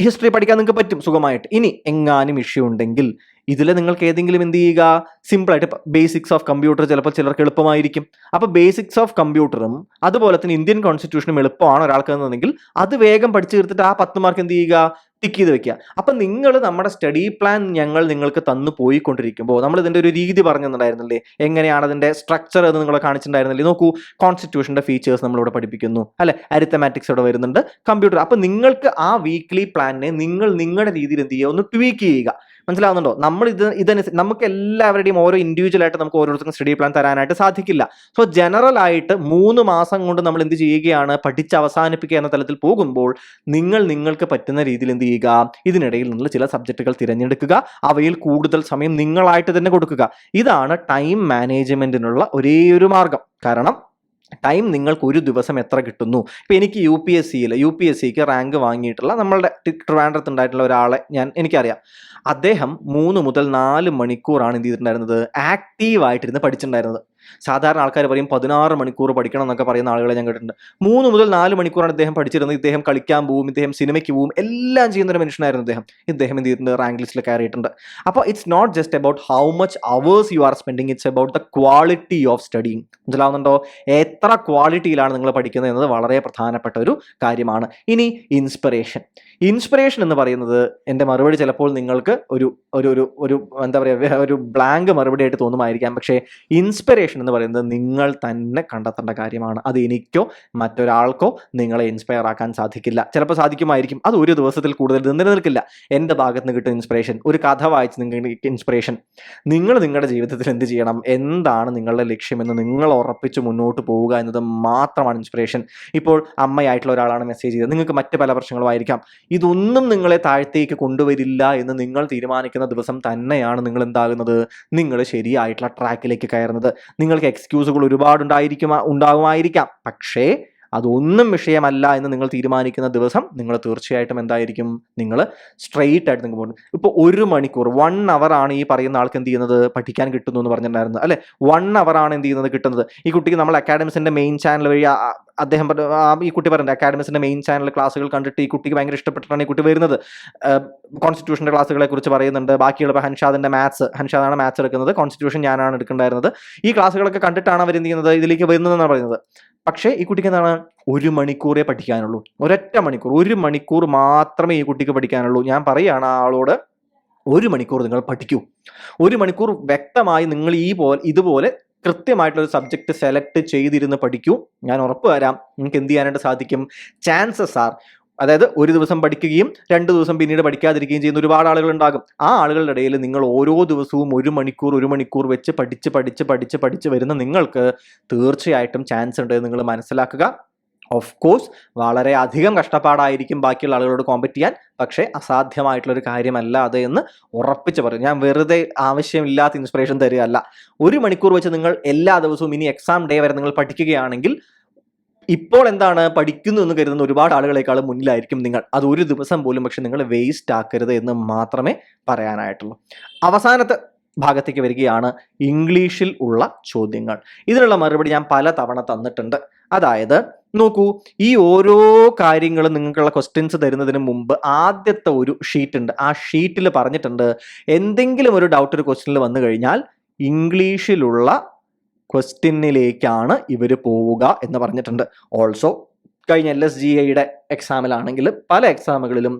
Speaker 1: ഹിസ്റ്ററി പഠിക്കാൻ നിങ്ങൾക്ക് പറ്റും സുഖമായിട്ട്. ഇനി എങ്ങാനും ഇഷ്യൂ ഉണ്ടെങ്കിൽ ഇതിൽ നിങ്ങൾക്ക് ഏതെങ്കിലും എന്ത് ചെയ്യുക? സിമ്പിളായിട്ട് ബേസിക്സ് ഓഫ് കമ്പ്യൂട്ടർ ചിലപ്പോൾ ചിലർക്ക് എളുപ്പമായിരിക്കും. അപ്പോൾ ബേസിക്സ് ഓഫ് കമ്പ്യൂട്ടറും അതുപോലെ തന്നെ ഇന്ത്യൻ കോൺസ്റ്റിറ്റ്യൂഷനും എളുപ്പമാണ് ഒരാൾക്ക് എന്നുണ്ടെങ്കിൽ അത് വേഗം പഠിച്ചു തീർത്തിട്ട് ആ പത്ത് മാർക്ക് എന്ത് ചെയ്യുക? ടിക്ക് ചെയ്ത് വെക്കുക. അപ്പം നിങ്ങൾ നമ്മുടെ സ്റ്റഡി പ്ലാൻ ഞങ്ങൾ നിങ്ങൾക്ക് തന്നു പോയിക്കൊണ്ടിരിക്കുമ്പോൾ നമ്മൾ ഇതിന്റെ ഒരു രീതി പറഞ്ഞിട്ടുണ്ടായിരുന്നില്ലേ? എങ്ങനെയാണ് അതിന്റെ സ്ട്രക്ചർ എന്ന് നിങ്ങളെ കാണിച്ചിട്ടുണ്ടായിരുന്നില്ലേ? നോക്കൂ കോൺസ്റ്റിറ്റ്യൂഷന്റെ ഫീച്ചേഴ്സ് നമ്മളിവിടെ പഠിപ്പിക്കുന്നു. അല്ലെ? അരിത്തമാറ്റിക്സ് ഇവിടെ വരുന്നുണ്ട്. കമ്പ്യൂട്ടർ അപ്പം നിങ്ങൾക്ക് ആ വീക്ക്ലി പ്ലാനിനെ നിങ്ങൾ നിങ്ങളുടെ രീതിയിൽ എന്ത് ചെയ്യുക? ഒന്ന് ട്വീക്ക് ചെയ്യുക. മനസ്സിലാവുന്നുണ്ടോ? നമ്മൾ ഇത് ഇതനുസരിച്ച് നമുക്ക് എല്ലാവരുടെയും ഓരോ ഇൻഡിവിജ്വൽ ആയിട്ട് നമുക്ക് ഓരോരുത്തർക്കും സ്റ്റഡി പ്ലാൻ തരാനായിട്ട് സാധിക്കില്ല. സോ ജനറൽ ആയിട്ട് മൂന്ന് മാസം കൊണ്ട് നമ്മൾ എന്ത് ചെയ്യുകയാണ്? പഠിച്ച് അവസാനിപ്പിക്കുക എന്ന തലത്തിൽ പോകുമ്പോൾ നിങ്ങൾ നിങ്ങൾക്ക് പറ്റുന്ന രീതിയിൽ എന്ത് ചെയ്യുക? ഇതിനിടയിൽ നിങ്ങൾ ചില സബ്ജക്റ്റുകൾ തിരഞ്ഞെടുക്കുക. അവയിൽ കൂടുതൽ സമയം നിങ്ങളായിട്ട് തന്നെ കൊടുക്കുക. ഇതാണ് ടൈം മാനേജ്മെന്റിനുള്ള ഒരേ ഒരു മാർഗം. കാരണം ടൈം നിങ്ങൾക്ക് ഒരു ദിവസം എത്ര കിട്ടുന്നു? ഇപ്പം എനിക്ക് യു പി എസ് സിയിൽ യു പി എസ് സിക്ക് റാങ്ക് വാങ്ങിയിട്ടുള്ള നമ്മളുടെ ട്രിവാൻഡ്രത്ത് ഉണ്ടായിട്ടുള്ള ഒരാളെ ഞാൻ എനിക്കറിയാം. അദ്ദേഹം മൂന്ന് മുതൽ നാല് മണിക്കൂറാണ് എന്ത് ചെയ്തിട്ടുണ്ടായിരുന്നത്? ആക്റ്റീവായിട്ടിരുന്ന് പഠിച്ചിട്ടുണ്ടായിരുന്നത്. സാധാരണ ആൾക്കാർ പറയും പതിനാറ് മണിക്കൂർ പഠിക്കണം എന്നൊക്കെ പറയുന്ന ആളുകളെ ഞാൻ കേട്ടിട്ടുണ്ട്. മൂന്ന് മുതൽ നാല് മണിക്കൂറാണ് ഇദ്ദേഹം പഠിച്ചിരുന്നത്. ഇദ്ദേഹം കളിക്കാൻ പോവും ഇദ്ദേഹം സിനിമയ്ക്ക് പോവും എല്ലാം ചെയ്യുന്ന ഒരു മനുഷ്യനായിരുന്നു ഇദ്ദേഹം. ഇദ്ദേഹം എന്ത് ചെയ്തിട്ടുണ്ട്? റാങ്ക് ലിസ്റ്റിൽ കയറിയിട്ടുണ്ട്. അപ്പോൾ it's not just about how much hours you are spending it's about the quality of studying മനസ്സിലാവുന്നുണ്ടോ? എത്ര ക്വാളിറ്റിയിലാണ് നിങ്ങൾ പഠിക്കുന്നത് എന്നത് വളരെ പ്രധാനപ്പെട്ട ഒരു കാര്യമാണ്. ഇനി ഇൻസ്പിറേഷൻ ഇൻസ്പിറേഷൻ എന്ന് പറയുന്നത് എന്റെ മറുപടി ചിലപ്പോൾ നിങ്ങൾക്ക് ഒരു ഒരു ഒരു എന്താ പറയുക ഒരു ബ്ലാങ്ക് മറുപടി ആയിട്ട് തോന്നുമായിരിക്കാം. പക്ഷേ ഇൻസ്പിറേഷൻ എന്ന് പറയുന്നത് നിങ്ങൾ തന്നെ കണ്ടെത്തേണ്ട കാര്യമാണ്. അത് എനിക്കോ മറ്റൊരാൾക്കോ നിങ്ങളെ ഇൻസ്പയർ ആക്കാൻ സാധിക്കില്ല. ചിലപ്പോൾ സാധിക്കുമായിരിക്കും. അത് ഒരു ദിവസത്തിൽ കൂടുതൽ നിലനിൽക്കില്ല. എന്റെ ഭാഗത്ത് നിന്ന് കിട്ടുന്ന ഇൻസ്പിറേഷൻ ഒരു കഥ വായിച്ച് നിങ്ങൾക്ക് ഇൻസ്പിറേഷൻ നിങ്ങൾ നിങ്ങളുടെ ജീവിതത്തിൽ എന്ത് ചെയ്യണം? എന്താണ് നിങ്ങളുടെ ലക്ഷ്യമെന്ന് നിങ്ങൾ ഉറപ്പിച്ച് മുന്നോട്ട് പോവുക എന്നത് മാത്രമാണ് ഇൻസ്പിറേഷൻ ഇപ്പോൾ അമ്മയായിട്ടുള്ള ഒരാളാണ് മെസ്സേജ് ചെയ്തത്. നിങ്ങൾക്ക് മറ്റ് പല പ്രശ്നങ്ങളും ആയിരിക്കാം. ഇതൊന്നും നിങ്ങളെ താഴത്തേക്ക് കൊണ്ടുവരില്ല എന്ന് നിങ്ങൾ തീരുമാനിക്കുന്ന ദിവസം തന്നെയാണ് നിങ്ങൾ എന്താകുന്നത്? നിങ്ങൾ ശരിയായിട്ടുള്ള ട്രാക്കിലേക്ക് കയറുന്നത്. നിങ്ങൾക്ക് എക്സ്ക്യൂസുകൾ ഒരുപാട് ഉണ്ടായിരിക്കും ഉണ്ടാകുമായിരിക്കാം പക്ഷേ അതൊന്നും വിഷയമല്ല എന്ന് നിങ്ങൾ തീരുമാനിക്കുന്ന ദിവസം നിങ്ങൾ തീർച്ചയായിട്ടും എന്തായിരിക്കും? നിങ്ങൾ സ്ട്രെയിറ്റ് ആയിട്ട് നിങ്ങൾ പോകും ഇപ്പോൾ ഒരു മണിക്കൂർ വൺ അവർ ആണ് ഈ പറയുന്ന ആൾക്ക് എന്ത് ചെയ്യുന്നത്? പഠിക്കാൻ കിട്ടുന്നു എന്ന് പറഞ്ഞിട്ടുണ്ടായിരുന്നത് അല്ലെ? വൺ അവർ ആണ് എന്ത് ചെയ്യുന്നത്? കിട്ടുന്നത്. ഈ കുട്ടിക്ക് നമ്മൾ അക്കാഡമിക്സിന്റെ മെയിൻ ചാനൽ വഴി അദ്ദേഹം ഈ കുട്ടി പറഞ്ഞത് അക്കാഡമിക്സിന്റെ മെയിൻ ചാനൽ ക്ലാസ്സുകൾ കണ്ടിട്ട് ഈ കുട്ടിക്ക് ഭയങ്കര ഇഷ്ടപ്പെട്ടിട്ടാണ് ഈ കുട്ടി വരുന്നത്. കോൺസ്റ്റിറ്റ്യൂഷന്റെ ക്ലാസ്സുകളെ കുറിച്ച് പറയുന്നുണ്ട്. ബാക്കിയുള്ള ഹൻഷാദിന്റെ മാത്സ് ഹൻഷാദാണ് മാത്സ് എടുക്കുന്നത്. കോൺസ്റ്റിറ്റ്യൂഷൻ ഞാനാണ് എടുക്കേണ്ടായിരുന്നത്. ഈ ക്ലാസ്സുകളൊക്കെ കണ്ടിട്ടാണ് അവർ എന്ത് ചെയ്യുന്നത്? ഇതിലേക്ക് വരുന്നതെന്നാണ് പറയുന്നത്. പക്ഷേ ഈ കുട്ടിക്ക് എന്താണ്? ഒരു മണിക്കൂറേ പഠിക്കാനുള്ളൂ. ഒരൊറ്റ മണിക്കൂർ. ഒരു മണിക്കൂർ മാത്രമേ ഈ കുട്ടിക്ക് പഠിക്കാനുള്ളൂ. ഞാൻ പറയുകയാണ് ആ ആളോട് ഒരു മണിക്കൂർ നിങ്ങൾ പഠിക്കൂ. ഒരു മണിക്കൂർ വ്യക്തമായി നിങ്ങൾ ഈ പോലെ ഇതുപോലെ കൃത്യമായിട്ടുള്ള ഒരു സബ്ജക്റ്റ് സെലക്ട് ചെയ്തിരുന്ന് പഠിക്കൂ. ഞാൻ ഉറപ്പ് തരാം. നിങ്ങൾക്ക് എന്ത് ചെയ്യാനായിട്ട് സാധിക്കും? ചാൻസസ് ആർ അതായത് ഒരു ദിവസം പഠിക്കുകയും രണ്ട് ദിവസം പിന്നീട് പഠിക്കാതിരിക്കുകയും ചെയ്യുന്ന ഒരുപാട് ആളുകൾ ഉണ്ടാകും ആ ആളുകളുടെ ഇടയിൽ നിങ്ങൾ ഓരോ ദിവസവും ഒരു മണിക്കൂർ ഒരു മണിക്കൂർ വെച്ച് പഠിച്ച് പഠിച്ച് പഠിച്ച് പഠിച്ച് വരുന്ന നിങ്ങൾക്ക് തീർച്ചയായിട്ടും ചാൻസ് ഉണ്ട് നിങ്ങൾ മനസ്സിലാക്കുക. ഓഫ് കോഴ്സ് വളരെ അധികം കഷ്ടപ്പാടായിരിക്കും ബാക്കിയുള്ള ആളുകളോട് കോമ്പറ്റ് ചെയ്യാൻ പക്ഷേ അസാധ്യമായിട്ടുള്ളൊരു കാര്യമല്ല അത് എന്ന് ഉറപ്പിച്ച് പറയും. ഞാൻ വെറുതെ ആവശ്യമില്ലാത്ത ഇൻസ്പിറേഷൻ തരികയല്ല. ഒരു മണിക്കൂർ വെച്ച് നിങ്ങൾ എല്ലാ ദിവസവും ഇനി എക്സാം ഡേ വരെ നിങ്ങൾ പഠിക്കുകയാണെങ്കിൽ ഇപ്പോൾ എന്താണ് പഠിക്കുന്നു എന്ന് കരുതുന്ന ഒരുപാട് ആളുകളെക്കാളും മുന്നിലായിരിക്കും നിങ്ങൾ. അത് ഒരു ദിവസം പോലും പക്ഷെ നിങ്ങൾ വേസ്റ്റ് ആക്കരുത് എന്ന് മാത്രമേ പറയാനായിട്ടുള്ളൂ. അവസാനത്തെ ഭാഗത്തേക്ക് വരികയാണ് ഇംഗ്ലീഷിൽ ഉള്ള ചോദ്യങ്ങൾ. ഇതിനുള്ള മറുപടി ഞാൻ പല തവണ തന്നിട്ടുണ്ട്. അതായത് നോക്കൂ ഈ ഓരോ കാര്യങ്ങളും നിങ്ങൾക്കുള്ള ക്വസ്റ്റ്യൻസ് തരുന്നതിന് മുമ്പ് ആദ്യത്തെ ഒരു ഷീറ്റ് ഉണ്ട്. ആ ഷീറ്റിൽ പറഞ്ഞിട്ടുണ്ട് എന്തെങ്കിലും ഒരു ഡൗട്ട് ഒരു ക്വസ്റ്റ്യനിൽ വന്നു കഴിഞ്ഞാൽ ഇംഗ്ലീഷിലുള്ള ക്വസ്റ്റ്യനിലേക്കാണ് ഇവർ പോവുക എന്ന് പറഞ്ഞിട്ടുണ്ട്. ഓൾസോ കഴിഞ്ഞ എൽ എസ് ജി ഐയുടെ എക്സാമിലാണെങ്കിൽ പല എക്സാമുകളിലും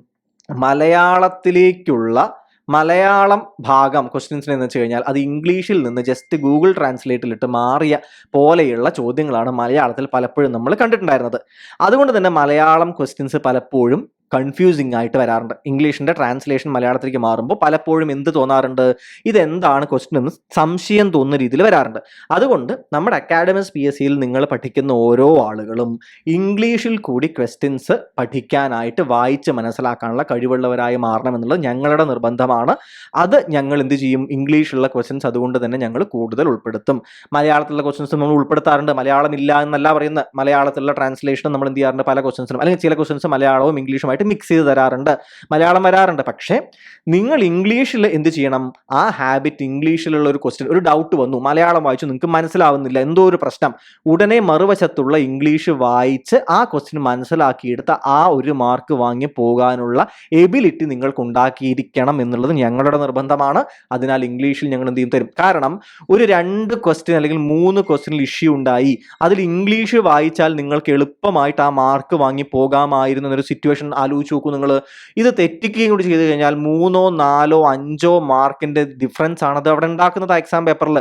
Speaker 1: മലയാളത്തിലേക്കുള്ള മലയാളം ഭാഗം ക്വസ്റ്റ്യൻസിന് എന്ന് വെച്ച് കഴിഞ്ഞാൽ അത് ഇംഗ്ലീഷിൽ നിന്ന് ജസ്റ്റ് ഗൂഗിൾ ട്രാൻസ്ലേറ്റിലിട്ട് മാറിയ പോലെയുള്ള ചോദ്യങ്ങളാണ് മലയാളത്തിൽ പലപ്പോഴും നമ്മൾ കണ്ടിട്ടുണ്ടായിരുന്നത്. അതുകൊണ്ട് തന്നെ മലയാളം ക്വസ്റ്റ്യൻസ് പലപ്പോഴും കൺഫ്യൂസിങ് ആയിട്ട് വരാറുണ്ട്. ഇംഗ്ലീഷിന്റെ ട്രാൻസ്ലേഷൻ മലയാളത്തിലേക്ക് മാറുമ്പോൾ പലപ്പോഴും എന്ത് തോന്നാറുണ്ട്? ഇതെന്താണ് ക്വസ്റ്റ്യൻ എന്ന് സംശയം തോന്നുന്ന രീതിയിൽ വരാറുണ്ട്. അതുകൊണ്ട് നമ്മുടെ അക്കാഡമിക്സ് പി എസ് സിയിൽ നിങ്ങൾ പഠിക്കുന്ന ഓരോ ആളുകളും ഇംഗ്ലീഷിൽ കൂടി ക്വസ്റ്റ്യൻസ് പഠിക്കാനായിട്ട് വായിച്ച് മനസ്സിലാക്കാനുള്ള കഴിവുള്ളവരായി മാറണം എന്നുള്ളത് ഞങ്ങളുടെ നിർബന്ധമാണ്. അത് ഞങ്ങൾ എന്ത് ചെയ്യും? ഇംഗ്ലീഷിലുള്ള ക്വസ്റ്റ്യൻസ് അതുകൊണ്ട് തന്നെ ഞങ്ങൾ കൂടുതൽ ഉൾപ്പെടുത്തും. മലയാളത്തിലുള്ള ക്വസ്റ്റ്യൻസ് നമ്മൾ ഉൾപ്പെടുത്താറുണ്ട്. മലയാളം ഇല്ല എന്നല്ല പറയുന്നത്. മലയാളത്തിലുള്ള ട്രാൻസ്ലേഷനും നമ്മൾ എന്ത് ചെയ്യാറുണ്ട്? പല ക്വസ്റ്റ്യൻസിനും അല്ലെങ്കിൽ ചില ക്വസ്റ്റ്യൻസ് മലയാളവും ഇംഗ്ലീഷുമായിട്ട് മിക്സ് ചെയ്ത് തരാറുണ്ട്. മലയാളം വരാറുണ്ട്. പക്ഷേ നിങ്ങൾ ഇംഗ്ലീഷിൽ എന്ത് ചെയ്യണം? ആ ഹാബിറ്റ് ഇംഗ്ലീഷിലുള്ള ഒരു ക്വസ്റ്റ്യൻ ഒരു ഡൗട്ട് വന്നു. മലയാളം വായിച്ചു. നിങ്ങൾക്ക് മനസ്സിലാവുന്നില്ല. എന്തോ ഒരു പ്രശ്നം. ഉടനെ മറുവശത്തുള്ള ഇംഗ്ലീഷ് വായിച്ച് ആ ക്വസ്റ്റ്യൻ മനസ്സിലാക്കിയെടുത്ത ആ ഒരു മാർക്ക് വാങ്ങി പോകാനുള്ള എബിലിറ്റി നിങ്ങൾക്ക് ഉണ്ടാക്കിയിരിക്കണം എന്നുള്ളത് ഞങ്ങളുടെ നിർബന്ധമാണ്. അതിനാൽ ഇംഗ്ലീഷിൽ ഞങ്ങൾ എന്ത് ചെയ്യും? തരും. കാരണം ഒരു രണ്ട് ക്വസ്റ്റ്യൻ അല്ലെങ്കിൽ മൂന്ന് ക്വസ്റ്റ്യനിൽ ഇഷ്യൂ ഉണ്ടായി. അതിൽ ഇംഗ്ലീഷ് വായിച്ചാൽ നിങ്ങൾക്ക് എളുപ്പമായിട്ട് ആ മാർക്ക് വാങ്ങി പോകാമായിരുന്നു എന്നൊരു സിറ്റുവേഷൻ ആലോചിച്ച് നോക്കൂ നിങ്ങൾ ഇത് തെറ്റിക്കുകയും കൂടി ചെയ്ത് കഴിഞ്ഞാൽ മൂന്നോ നാലോ അഞ്ചോ മാർക്കിന്റെ ഡിഫറൻസ് ആണ് അത് അവിടെ ഉണ്ടാക്കുന്നത് എക്സാം പേപ്പറിൽ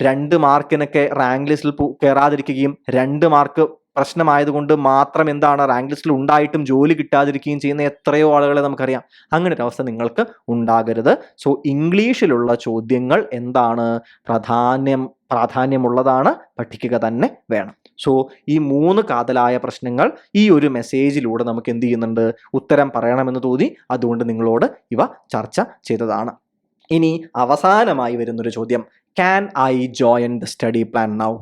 Speaker 1: രണ്ട് മാർക്കിനൊക്കെ റാങ്ക് ലിസ്റ്റിൽ കയറാതിരിക്കുകയും രണ്ട് മാർക്ക് പ്രശ്നമായതുകൊണ്ട് മാത്രം എന്താണ് റാങ്ക് ലിസ്റ്റിൽ ഉണ്ടായിട്ടും ജോലി കിട്ടാതിരിക്കുകയും ചെയ്യുന്ന എത്രയോ ആളുകളെ നമുക്കറിയാം. അങ്ങനെ ഒരു അവസ്ഥ നിങ്ങൾക്ക് ഉണ്ടാകരുത്. സോ ഇംഗ്ലീഷിലുള്ള ചോദ്യങ്ങൾ എന്താണ്? പ്രാധാന്യം പ്രാധാന്യമുള്ളതാണ്. പഠിക്കുക തന്നെ വേണം. സോ ഈ മൂന്ന് കാതലായ പ്രശ്നങ്ങൾ ഈ ഒരു മെസ്സേജിലൂടെ നമുക്ക് എന്ത് ചെയ്യുന്നുണ്ട്? ഉത്തരം പറയണമെന്ന് തോന്നി. അതുകൊണ്ട് നിങ്ങളോട് ഇവ ചർച്ച ചെയ്തതാണ്. ഇനി അവസാനമായി വരുന്നൊരു ചോദ്യം. Can I join the study plan now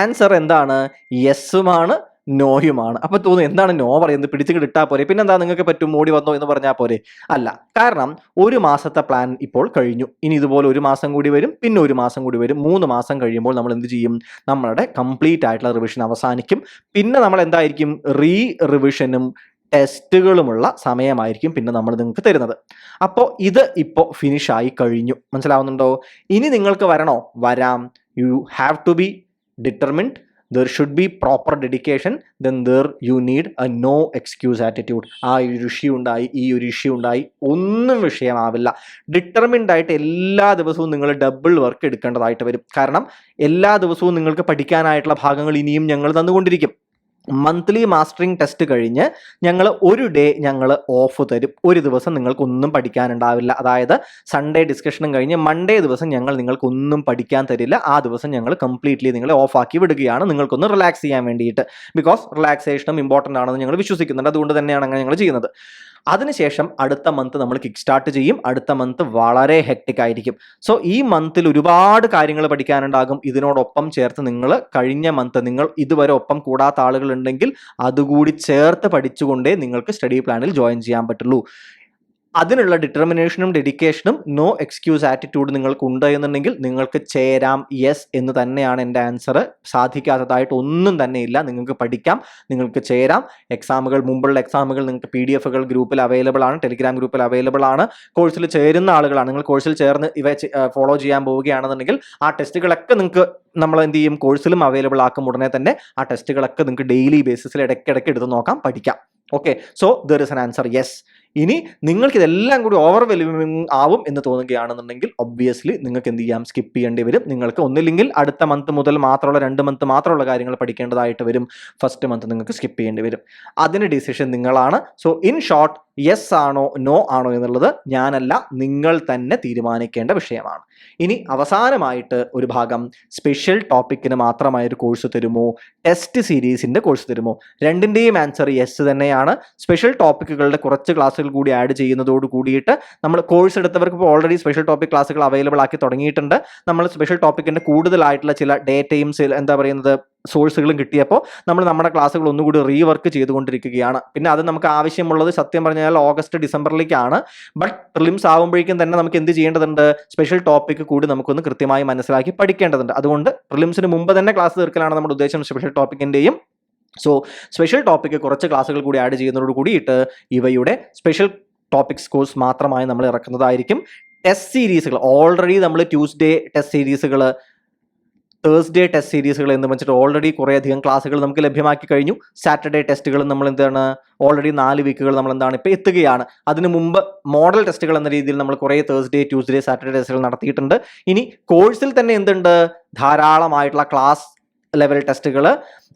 Speaker 1: answer എന്താണ്? യെസ്സുമാണ് നോയുമാണ് അപ്പൊ തോന്നുന്നു എന്താണ് നോ പറയുന്നത്? പിടിച്ചു കിട്ടാ പോരെ. പിന്നെന്താ നിങ്ങൾക്ക് പറ്റും? മോടി വന്നോ എന്ന് പറഞ്ഞാൽ പോരെ. അല്ല കാരണം ഒരു മാസത്തെ പ്ലാൻ ഇപ്പോൾ കഴിഞ്ഞു. ഇനി ഇതുപോലെ ഒരു മാസം കൂടി വരും പിന്നെ ഒരു മാസം കൂടി വരും. മൂന്ന് മാസം കഴിയുമ്പോൾ നമ്മൾ എന്ത് ചെയ്യും? നമ്മളുടെ കംപ്ലീറ്റ് ആയിട്ടുള്ള റിവിഷൻ അവസാനിക്കും. പിന്നെ നമ്മൾ എന്തായിരിക്കും? റീ റിവിഷനും ടെസ്റ്റുകളുമുള്ള സമയമായിരിക്കും പിന്നെ നമ്മൾ നിങ്ങൾക്ക് തരുന്നത്. അപ്പോൾ ഇത് ഇപ്പോൾ ഫിനിഷ് ആയി കഴിഞ്ഞു. മനസ്സിലാവുന്നുണ്ടോ? ഇനി നിങ്ങൾക്ക് വരണോ? വരാം. You have to be determined there should be proper dedication then there you need a no excuse attitude ആ ഒരു ഇഷ്യൂ ഉണ്ടായി ഈ ഒരു ഇഷ്യൂ ഉണ്ടായി. ഒന്നും വിഷയമാവില്ല. ഡിറ്റർമിൻഡ് ആയിട്ട് എല്ലാ ദിവസവും നിങ്ങൾ ഡബിൾ വർക്ക് എടുക്കേണ്ടതായിട്ട് വരും. കാരണം എല്ലാ ദിവസവും നിങ്ങൾക്ക് പഠിക്കാനായിട്ടുള്ള ഭാഗങ്ങൾ ഇനിയും ഞങ്ങൾ തന്നുകൊണ്ടിരിക്കും. മന്ത്ലി മാസ്റ്ററിംഗ് ടെസ്റ്റ് കഴിഞ്ഞ് ഞങ്ങൾ ഒരു ഡേ ഞങ്ങൾ ഓഫ് തരും. ഒരു ദിവസം നിങ്ങൾക്കൊന്നും പഠിക്കാനുണ്ടാവില്ല. അതായത് സൺഡേ ഡിസ്കഷനും കഴിഞ്ഞ് മൺഡേ ദിവസം ഞങ്ങൾ നിങ്ങൾക്കൊന്നും പഠിക്കാൻ തരില്ല. ആ ദിവസം ഞങ്ങൾ കംപ്ലീറ്റ്ലി നിങ്ങളെ ഓഫാക്കി വിടുകയാണ്. നിങ്ങൾക്കൊന്ന് റിലാക്സ് ചെയ്യാൻ വേണ്ടിയിട്ട്. ബിക്കോസ് റിലാക്സേഷനും ഇമ്പോർട്ടന്റ് ആണെന്ന് ഞങ്ങൾ വിശ്വസിക്കുന്നുണ്ട്. അതുകൊണ്ട് തന്നെയാണ് അങ്ങനെ ഞങ്ങൾ ചെയ്യുന്നത്. അതിനുശേഷം അടുത്ത മന്ത് നമ്മൾ കിക്ക് സ്റ്റാർട്ട് ചെയ്യും. അടുത്ത മന്ത് വളരെ ഹെക്ടിക് ആയിരിക്കും. സോ ഈ മന്തിൽ ഒരുപാട് കാര്യങ്ങൾ പഠിക്കാനുണ്ടാകും. ഇതിനോടൊപ്പം ചേർത്ത് നിങ്ങൾ കഴിഞ്ഞ മന്ത് നിങ്ങൾ ഇതുവരെ ഒപ്പം കൂടാത്ത ആളുകൾ ഉണ്ടെങ്കിൽ അതുകൂടി ചേർത്ത് പഠിച്ചുകൊണ്ടേ നിങ്ങൾക്ക് സ്റ്റഡി പ്ലാനിൽ ജോയിൻ ചെയ്യാൻ പറ്റുള്ളൂ. അതിനുള്ള ഡിറ്റർമിനേഷനും ഡെഡിക്കേഷനും നോ എക്സ്ക്യൂസ് ആറ്റിറ്റ്യൂഡ് നിങ്ങൾക്ക് ഉണ്ട് എന്നുണ്ടെങ്കിൽ നിങ്ങൾക്ക് ചേരാം യെസ് എന്ന് തന്നെയാണ് എന്റെ ആൻസർ സാധിക്കാത്തതായിട്ട് ഒന്നും തന്നെ ഇല്ല. നിങ്ങൾക്ക് പഠിക്കാം നിങ്ങൾക്ക് ചേരാം. എക്സാമുകൾ മുമ്പുള്ള എക്സാമുകൾ നിങ്ങൾക്ക് പി ഡി എഫുകൾ ഗ്രൂപ്പിൽ അവൈലബിൾ ആണ് ടെലിഗ്രാം ഗ്രൂപ്പിൽ അവൈലബിൾ ആണ്. കോഴ്സിൽ ചേരുന്ന ആളുകളാണ്. നിങ്ങൾ കോഴ്സിൽ ചേർന്ന് ഇവ ഫോളോ ചെയ്യാൻ പോവുകയാണെന്നുണ്ടെങ്കിൽ ആ ടെസ്റ്റുകളൊക്കെ നിങ്ങൾക്ക് നമ്മൾ എന്ത് ചെയ്യും? കോഴ്സിലും അവൈലബിൾ ആക്കും ഉടനെ തന്നെ. ആ ടെസ്റ്റുകളൊക്കെ നിങ്ങൾക്ക് ഡെയിലി ബേസിസിൽ ഇടയ്ക്കിടയ്ക്ക് എടുത്ത് നോക്കാം പഠിക്കാം. Okay so there is an answer yes ഇനി നിങ്ങൾക്ക് ഇതെല്ലാം കൂടി ഓവർവെൽമിങ് ആവും എന്ന് തോന്നുകയാണെന്നുണ്ടെങ്കിൽ ഒബ്വിയസ്ലി നിങ്ങൾക്ക് എന്ത് ചെയ്യാം? സ്കിപ്പ് ചെയ്യേണ്ടി വരും. നിങ്ങൾക്ക് ഒന്നില്ലെങ്കിൽ അടുത്ത മന്ത് മുതൽ മാത്രമുള്ള രണ്ട് മന്ത് മാത്രമുള്ള കാര്യങ്ങൾ പഠിക്കേണ്ടതായിട്ട് വരും. ഫസ്റ്റ് മന്ത് നിങ്ങൾക്ക് സ്കിപ്പ് ചെയ്യേണ്ടി വരും. അതിന് ഡിസിഷൻ നിങ്ങളാണ്. സോ ഇൻ ഷോർട്ട് യെസ് ആണോ നോ ആണോ എന്നുള്ളത് ഞാനല്ല നിങ്ങൾ തന്നെ തീരുമാനിക്കേണ്ട വിഷയമാണ്. ഇനി അവസാനമായിട്ട് ഒരു ഭാഗം സ്പെഷ്യൽ ടോപ്പിക്കിന് മാത്രമായ ഒരു കോഴ്സ് തരുമോ? ടെസ്റ്റ് സീരീസിന്റെ കോഴ്സ് തരുമോ? രണ്ടിന്റെയും ആൻസർ യെസ് തന്നെയാണ്. സ്പെഷ്യൽ ടോപ്പിക്കുകളുടെ കുറച്ച് ക്ലാസ്സുകൾ കൂടി ആഡ് ചെയ്യുന്നതോട് കൂടിയിട്ട് നമ്മൾ കോഴ്സ് എടുത്തവർക്ക് ഇപ്പോൾ ഓൾറെഡി സ്പെഷ്യൽ ടോപ്പിക് ക്ലാസ്സുകൾ അവൈലബിൾ ആക്കി തുടങ്ങിയിട്ടുണ്ട്. നമ്മൾ സ്പെഷ്യൽ ടോപ്പിക്കിന്റെ കൂടുതലായിട്ടുള്ള ചില ഡേറ്റയും എന്താ പറയുന്നത് സോഴ്സുകളും കിട്ടിയപ്പോൾ നമ്മൾ നമ്മുടെ ക്ലാസ്സുകൾ ഒന്നുകൂടി റീവർക്ക് ചെയ്തുകൊണ്ടിരിക്കുകയാണ്. പിന്നെ അത് നമുക്ക് ആവശ്യമുള്ളത് സത്യം പറഞ്ഞാൽ ഓഗസ്റ്റ് ഡിസംബറിലേക്കാണ്. ബട്ട് പ്രിലിംസ് ആകുമ്പോഴേക്കും തന്നെ നമുക്ക് എന്ത് ചെയ്യേണ്ടതുണ്ട്? സ്പെഷ്യൽ ടോപ്പിക് കൂടി നമുക്കൊന്ന് കൃത്യമായി മനസ്സിലാക്കി പഠിക്കേണ്ടതുണ്ട്. അതുകൊണ്ട് പ്രിലിംസിന് മുമ്പ് തന്നെ ക്ലാസ് തീർക്കലാണ് നമ്മുടെ ഉദ്ദേശം. സ്പെഷ്യൽ ടോപ്പിക്കിന്റെയും സോ സ്പെഷ്യൽ ടോപ്പിക്ക് കുറച്ച് ക്ലാസ്സുകൾ കൂടി ആഡ് ചെയ്യുന്നതോട് കൂടിയിട്ട് ഇവയുടെ സ്പെഷ്യൽ ടോപ്പിക്സ് കോഴ്സ് മാത്രമായി നമ്മൾ ഇറക്കുന്നതായിരിക്കും. ടെസ്റ്റ് സീരീസുകൾ ഓൾറെഡി നമ്മൾ ട്യൂസ്ഡേ ടെസ്റ്റ് സീരീസുകൾ തേഴ്സ്ഡേ ടെസ്റ്റ് സീരീസുകൾ എന്ന് വെച്ചിട്ട് ഓൾറെഡി കുറേയധികം ക്ലാസ്സുകൾ നമുക്ക് ലഭ്യമാക്കി കഴിഞ്ഞു. സാറ്റർഡേ ടെസ്റ്റുകൾ നമ്മൾ എന്താണ്? ഓൾറെഡി നാല് വീക്കുകൾ നമ്മൾ എന്താണ്? ഇപ്പോൾ എത്തുകയാണ്. അതിന് മുമ്പ് മോഡൽ ടെസ്റ്റുകൾ എന്ന രീതിയിൽ നമ്മൾ കുറേ തേഴ്സ്ഡേ ട്യൂസ്ഡേ സാറ്റർഡേ ടെസ്റ്റുകൾ നടത്തിയിട്ടുണ്ട്. ഇനി കോഴ്സിൽ തന്നെ എന്തുണ്ട്? ധാരാളമായിട്ടുള്ള ക്ലാസ് ലെവൽ ടെസ്റ്റുകൾ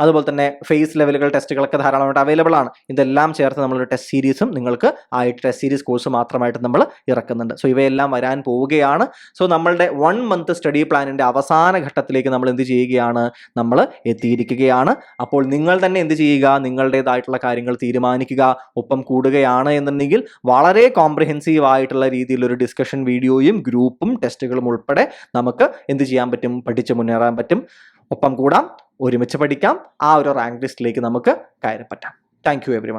Speaker 1: അതുപോലെ തന്നെ ഫേസ് ലെവലുകൾ ടെസ്റ്റുകളൊക്കെ ധാരാളമായിട്ട് അവൈലബിൾ ആണ്. ഇതെല്ലാം ചേർത്ത് നമ്മളൊരു ടെസ്റ്റ് സീരീസും നിങ്ങൾക്ക് ആയിട്ട് ടെസ്റ്റ് സീരീസ് കോഴ്സ് മാത്രമായിട്ട് നമ്മൾ ഇറക്കുന്നുണ്ട്. സോ ഇവയെല്ലാം വരാൻ പോവുകയാണ്. സോ നമ്മളുടെ വൺ മന്ത് സ്റ്റഡി പ്ലാനിന്റെ അവസാന ഘട്ടത്തിലേക്ക് നമ്മൾ എന്ത് ചെയ്യുകയാണ്? നമ്മൾ എത്തിയിരിക്കുകയാണ്. അപ്പോൾ നിങ്ങൾ തന്നെ എന്ത് ചെയ്യുക? നിങ്ങളുടേതായിട്ടുള്ള കാര്യങ്ങൾ തീരുമാനിക്കുക ഒപ്പം കൂടുകയാണ് എന്നുണ്ടെങ്കിൽ വളരെ കോംപ്രിഹെൻസീവ് ആയിട്ടുള്ള രീതിയിലൊരു ഡിസ്കഷൻ വീഡിയോയും ഗ്രൂപ്പും ടെസ്റ്റുകളും ഉൾപ്പെടെ നമുക്ക് എന്ത് ചെയ്യാൻ പറ്റും? പഠിച്ച് മുന്നേറാൻ പറ്റും. ഒപ്പം കൂടാം. ഒരുമിച്ച് പഠിക്കാം. ആ ഒരു റാങ്ക് ലിസ്റ്റിലേക്ക് നമുക്ക് കയറി പറ്റാം താങ്ക് യു എവറി